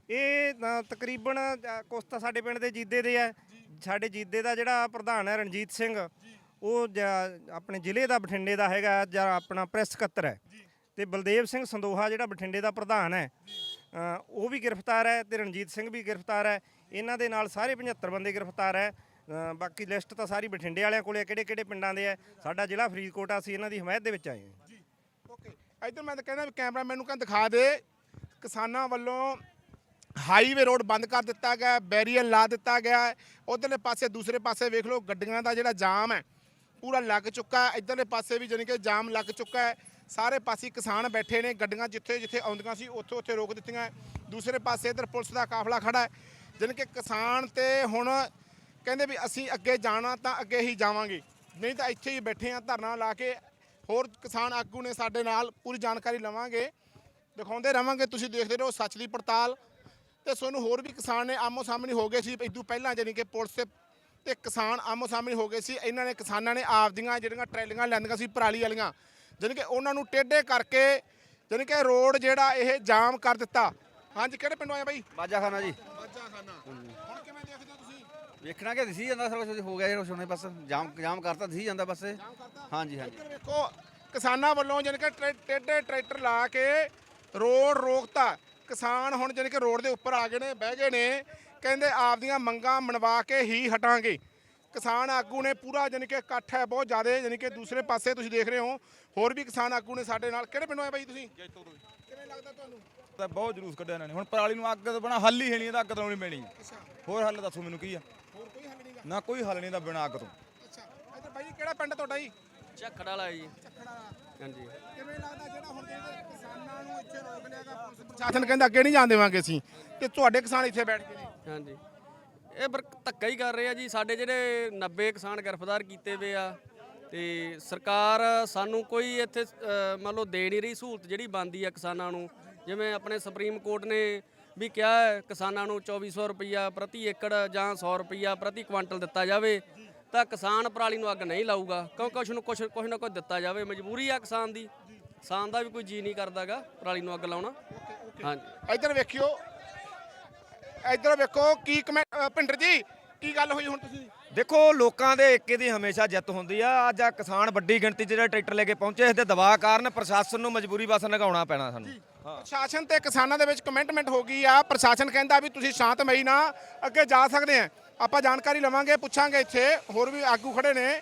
ਇਹ ਤਕਰੀਬਨ ਅ, ਕੁਛ ਤਾਂ ਸਾਡੇ ਪਿੰਡ ਦੇ ਜੀਦੇ ਦੇ ਆ। ਸਾਡੇ ਜੀਦੇ ਦਾ ਜਿਹੜਾ ਪ੍ਰਧਾਨ ਹੈ ਰਣਜੀਤ ਸਿੰਘ ਉਹ ਜ- ਆਪਣੇ ਜ਼ਿਲ੍ਹੇ ਦਾ ਬਠਿੰਡੇ ਦਾ ਹੈਗਾ ਜਾਂ ਆਪਣਾ ਪ੍ਰੈਸ ਸਕੱਤਰ ਹੈ। ਤੇ ਬਲਦੇਵ ਸਿੰਘ ਸੰਦੋਹਾ ਜਿਹੜਾ ਬਠਿੰਡੇ ਦਾ ਪ੍ਰਧਾਨ ਹੈ ਅ, ਉਹ ਵੀ ਗ੍ਰਿਫਤਾਰ ਹੈ ਤੇ ਰਣਜੀਤ ਸਿੰਘ ਵੀ ਗ੍ਰਿਫਤਾਰ ਹੈ। ਇਹਨਾਂ ਦੇ ਨਾਲ ਸਾਰੇ 75 ਬੰਦੇ ਗ੍ਰਿਫਤਾਰ ਹੈ। ਅ, ਬਾਕੀ ਲਿਸਟ ਤਾਂ ਸਾਰੀ ਬਠਿੰਡੇ ਵਾਲਿਆਂ ਕੋਲੇ ਕਿਹੜੇ ਕਿਹੜੇ ਪਿੰਡਾਂ ਦੇ ਹੈ ਸਾਡਾ ਜ਼ਿਲ੍ਹਾ ਫਰੀਦਕੋਟ ਆ ਅਸੀਂ ਇਹਨਾਂ ਦੀ ਹਮਾਇਤ ਦੇ ਵਿੱਚ ਆਏ ਹਾਂ। ਓਕੇ। ਇਧਰ ਮੈਂ ਤਾਂ ਕਹਿੰਦਾ ਵੀ ਕੈਮਰਾਮੈਨ ਨੂੰ ਕਹਿੰਦਾ ਦਿਖਾ ਦੇ। ਕਿਸਾਨਾਂ ਵੱਲੋਂ ਹਾਈਵੇ ਰੋਡ ਬੰਦ ਕਰ ਦਿੱਤਾ ਗਿਆ ਬੈਰੀਅਰ ਲਾ ਦਿੱਤਾ ਗਿਆ। ਉਧਰਲੇ ਪਾਸੇ ਦੂਸਰੇ ਪਾਸੇ ਵੇਖ ਲਓ ਗੱਡੀਆਂ ਦਾ ਜਿਹੜਾ ਜਾਮ ਹੈ ਪੂਰਾ ਲੱਗ ਚੁੱਕਾ ਹੈ। ਇਧਰਲੇ ਪਾਸੇ ਵੀ ਜਾਣੀ ਕਿ ਜਾਮ ਲੱਗ ਚੁੱਕਾ ਹੈ। ਸਾਰੇ ਪਾਸੇ ਕਿਸਾਨ ਬੈਠੇ ਨੇ, ਗੱਡੀਆਂ ਜਿੱਥੇ ਜਿੱਥੇ ਆਉਂਦੀਆਂ ਸੀ, ਉੱਥੇ ਉੱਥੇ ਰੋਕ ਦਿੱਤੀਆਂ ਦੂਸਰੇ ਪਾਸੇ ਇਧਰ ਪੁਲਿਸ ਦਾ ਕਾਫਲਾ ਖੜਾ ਹੈ। ਜਾਣੀ ਕਿ ਕਿਸਾਨ ਤੇ ਹੁਣ ਕਹਿੰਦੇ ਵੀ ਅਸੀਂ ਅੱਗੇ ਜਾਣਾ ਤਾਂ ਅੱਗੇ ਹੀ ਜਾਵਾਂਗੇ। ਨਹੀਂ ਤਾਂ ਇੱਥੇ ਹੀ ਬੈਠੇ ਆ ਧਰਨਾ ਲਾ ਕੇ ਹੋਰ ਕਿਸਾਨ ਆਗੂ ਨੇ ਸਾਡੇ ਨਾਲ ਪੂਰੀ ਜਾਣਕਾਰੀ ਲਵਾਂਗੇ। ਦਿਖਾਉਂਦੇ ਰਵਾਂਗੇ, ਤੁਸੀਂ ਦੇਖਦੇ ਰਹੋ ਸੱਚ ਦੀ ਪੜਤਾਲ। ਤੇ ਤੁਹਾਨੂੰ ਹੋਰ ਵੀ ਕਿਸਾਨ ਨੇ ਆਮੋ ਸਾਹਮਣੇ ਹੋ ਗਏ ਸੀ। ਇਦੋਂ ਪਹਿਲਾਂ ਜਾਨੀ ਕਿ ਪੁਲਿਸ ਤੇ ਤੇ ਕਿਸਾਨ ਆਮੋ ਸਾਹਮਣੇ ਹੋ ਗਏ ਸੀ। ਇਹਨਾਂ ਨੇ ਕਿਸਾਨਾਂ ਨੇ ਆਪਦੀਆਂ ਜਿਹੜੀਆਂ ਟਰੈਲੀਆਂ ਲੈਂਦੀਆਂ ਸੀ ਪਰਾਲੀ ਵਾਲੀਆਂ। ਜਾਨੀ ਕਿ ਉਹਨਾਂ ਨੂੰ ਟੇਢੇ ਕਰਕੇ ਜਾਨੀ ਕਿ ਰੋਡ ਜਿਹੜਾ ਇਹ ਜਾਮ ਕਰ ਦਿੱਤਾ। ਹਾਂਜੀ ਕਿਹੜੇ ਪਿੰਡੋਂ ਆਏ ਬਾਈ? ਬਾਜਾ ਖਾਨਾ ਜੀ। ਬਾਜਾ ਖਾਨਾ ਹੁਣ ਕਿਵੇਂ ਦੇਖਦੇ ਹੋ ਤੁਸੀਂ? ਵੇਖਣਾ ਕਿ ਦਿਸੀ ਜਾਂਦਾ ਸਾਰਾ ਕੁਝ ਹੋ ਗਿਆ ਜਿਹੜਾ ਸੁਣੇ ਬਸ। ਜਾਮ ਜਾਮ ਕਰਤਾ ਦਿਸੀ ਜਾਂਦਾ ਬਸ ਇਹ। ਹਾਂਜੀ ਹਾਂਜੀ। ਵੇਖੋ ਕਿਸਾਨਾਂ ਵੱਲੋਂ ਜਾਣੀ ਕਿ ਟੇਢੇ ਟਰੈਕਟਰ ਲਾ ਕੇ ਰੋਡ ਰੋਕਤਾ। ਕਿਸਾਨ ਹੁਣ ਜਾਣੀ ਕਿ ਰੋਡ ਦੇ ਉੱਪਰ ਆ ਗਏ ਨੇ ਬਹਿ ਗਏ ਨੇ। ਕਹਿੰਦੇ ਆਪਦੀਆਂ ਮੰਗਾਂ ਮਨਵਾ ਕੇ ਹੀ ਹਟਾਂਗੇ। ਕਿਸਾਨ ਆਗੂ ਨੇ ਪੂਰਾ ਜਾਣੀ ਕਿ ਇਕੱਠ ਹੈ ਬਹੁਤ ਜ਼ਿਆਦਾ ਜਾਣੀ ਕਿ ਦੂਸਰੇ ਪਾਸੇ ਤੁਸੀਂ ਦੇਖ ਰਹੇ ਹੋ। ਹੋਰ ਵੀ ਕਿਸਾਨ ਆਗੂ ਨੇ ਸਾਡੇ ਨਾਲ। ਕਿਹੜੇ ਪਿੰਡੋਂ ਆਏ ਬਾਈ ਤੁਸੀਂ? ਕਿਵੇਂ ਲੱਗਦਾ ਤੁਹਾਨੂੰ? ਤਾਂ ਬਹੁਤ ਜਲੂਸ ਕੱਢਿਆ ਇਹਨਾਂ ਨੇ। ਹੁਣ ਪਰਾਲੀ ਨੂੰ ਅੱਗ ਤੋਂ ਬਣਾ ਹੱਲ ਹੀ ਹੈ ਨਹੀਂ ਤਾਂ ਅੱਗ ਤੋਂ ਨਹੀਂ ਪੈਣੀ ਹੋਰ ਹੱਲ ਦੱਸੋ ਮੈਨੂੰ ਕੀ ਆ? ਹੋਰ ਕੋਈ ਹੱਲ ਨਹੀਂਗਾ ਨਾ ਕੋਈ ਹੱਲ ਨਹੀਂ ਦਾ ਬਿਨਾ ਅੱਗ ਤੋਂ। ਅੱਛਾ। ਇੱਧਰ ਬਾਈ ਕਿਹੜਾ ਪਿੰਡ ਤੁਹਾਡਾ ਜੀ? ਝੱਖੜ ਵਾਲਾ ਜੀ। ਚੱਖੜਾ ਹਾਂਜੀ। ਕਿਵੇਂ ਲੱਗਦਾ ਜਿਹੜਾ ਹੁਣ ਕਿਸਾਨਾਂ ਨੂੰ ਇੱਥੇ ਰੋਕ ਲਿਆਗਾ ਪੁਲਿਸ ਪ੍ਰਸ਼ਾਸਨ ਕਹਿੰਦਾ ਅੱਗੇ ਨਹੀਂ ਜਾਣ ਦੇਵਾਂਗੇ ਅਸੀਂ? ਤੇ ਤੁਹਾਡੇ ਕਿਸਾਨ ਇੱਥੇ ਬੈਠ ਗਏ ਨੇ? ਹਾਂਜੀ। ਇਹ ਪਰ ਧੱਕਾ ਹੀ ਕਰ ਰਹੇ ਆ ਜੀ। ਸਾਡੇ ਜਿਹੜੇ 90 ਕਿਸਾਨ ਗ੍ਰਿਫਤਾਰ ਕੀਤੇ ਵੇ ਆ ਤੇ ਸਰਕਾਰ ਸਾਨੂੰ ਕੋਈ ਇੱਥੇ ਅ, ਮੰਨ ਲਓ ਦੇ ਨਹੀਂ ਰਹੀ ਸਹੂਲਤ ਜਿਹੜੀ ਬਣਦੀ ਆ ਕਿਸਾਨਾਂ ਨੂੰ। ਜਿਵੇਂ ਆਪਣੇ ਸੁਪਰੀਮ ਕੋਰਟ ਨੇ ਵੀ ਕਿਹਾ ਹੈ ਕਿਸਾਨਾਂ ਨੂੰ 2400 ਰੁਪਈਆ ਪ੍ਰਤੀ ਏਕੜ ਜਾਂ 100 ਰੁਪਈਆ ਪ੍ਰਤੀ ਕੁਆਂਟਲ ਦਿੱਤਾ ਜਾਵੇ ਤਾਂ ਕਿਸਾਨ ਪਰਾਲੀ ਨੂੰ ਅੱਗ ਨਹੀਂ ਲਾਊਗਾ। ਕਿਉਂਕਿ ਕੁਛ ਨੂੰ ਕੁਛ ਕੁਛ ਨਾ ਕੁਛ ਦਿੱਤਾ ਜਾਵੇ। ਮਜਬੂਰੀ ਆ ਕਿਸਾਨ ਦੀ। ਕਿਸਾਨ ਦਾ ਵੀ ਕੋਈ ਜੀ ਨਹੀਂ ਕਰਦਾਗਾ ਪਰਾਲੀ ਨੂੰ ਅੱਗ ਲਾਉਣਾ। ਹਾਂਜੀ। ਇੱਧਰ ਵੇਖਿਓ ਇੱਧਰ ਵੇਖੋ ਕੀ ਕਮੈਂਟ ਭਿੰਡਰ ਜੀ ਕੀ ਗੱਲ ਹੋਈ ਹੁਣ ਤੁਸੀਂ? ਦੇਖੋ ਲੋਕਾਂ ਦੇ ਏਕੇ ਦੀ ਹਮੇਸ਼ਾ ਜਿੱਤ ਹੁੰਦੀ ਆ। ਅੱਜ ਆ ਕਿਸਾਨ ਵੱਡੀ ਗਿਣਤੀ 'ਚ ਜਿਹੜਾ ਟਰੈਕਟਰ ਲੈ ਕੇ ਪਹੁੰਚੇ ਇਸ ਦੇ ਦਬਾਅ ਕਾਰਨ ਪ੍ਰਸ਼ਾਸਨ ਨੂੰ ਮਜਬੂਰੀ ਬਸ ਲਗਾਉਣਾ ਪੈਣਾ ਸਾਨੂੰ। ਪ੍ਰਸ਼ਾਸਨ ਤੇ ਕਿਸਾਨਾਂ ਦੇ ਵਿੱਚ ਕਮੈਂਟਮੈਂਟ ਹੋ ਗਈ ਆ। ਪ੍ਰਸ਼ਾਸਨ ਕਹਿੰਦਾ ਵੀ ਤੁਸੀਂ ਸ਼ਾਂਤਮਈ ਨਾ ਅੱਗੇ ਜਾ ਸਕਦੇ ਆ। ਆਪਾਂ ਜਾਣਕਾਰੀ ਲਵਾਂਗੇ ਪੁੱਛਾਂਗੇ ਇੱਥੇ ਹੋਰ ਵੀ ਆਗੂ ਖੜੇ ਨੇ।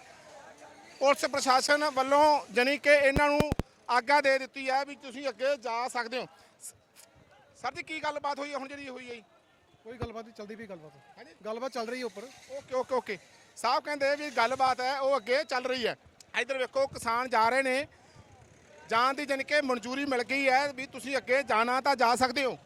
ਪੁਲਿਸ ਪ੍ਰਸ਼ਾਸਨ ਵੱਲੋਂ ਜਾਣੀ ਕਿ ਇਹਨਾਂ ਨੂੰ ਆਗਿਆ ਦੇ ਦਿੱਤੀ ਹੈ ਵੀ ਤੁਸੀਂ ਅੱਗੇ ਜਾ ਸਕਦੇ ਹੋ। ਸਰ ਜੀ ਕੀ ਗੱਲਬਾਤ ਹੋਈ ਹੁਣ ਜਿਹੜੀ ਹੋਈ ਹੈ ਜੀ? ਕੋਈ ਗੱਲਬਾਤ ਨਹੀਂ ਚੱਲਦੀ ਵੀ ਗੱਲਬਾਤ। ਗੱਲਬਾਤ ਚੱਲ ਰਹੀ ਹੈ ਉੱਪਰ। Okay okay okay. ਸਾਹਿਬ ਕਹਿੰਦੇ ਵੀ ਗੱਲਬਾਤ ਹੈ ਉਹ ਅੱਗੇ ਚੱਲ ਰਹੀ ਹੈ। ਇੱਧਰ ਵੇਖੋ ਕਿਸਾਨ ਜਾ ਰਹੇ ਨੇ। ਜਾਣ ਦੀ ਜਾਣੀ ਕਿ ਮਨਜ਼ੂਰੀ ਮਿਲ ਗਈ ਹੈ ਵੀ ਤੁਸੀਂ ਅੱਗੇ ਜਾਣਾ ਤਾਂ ਜਾ ਸਕਦੇ ਹੋ।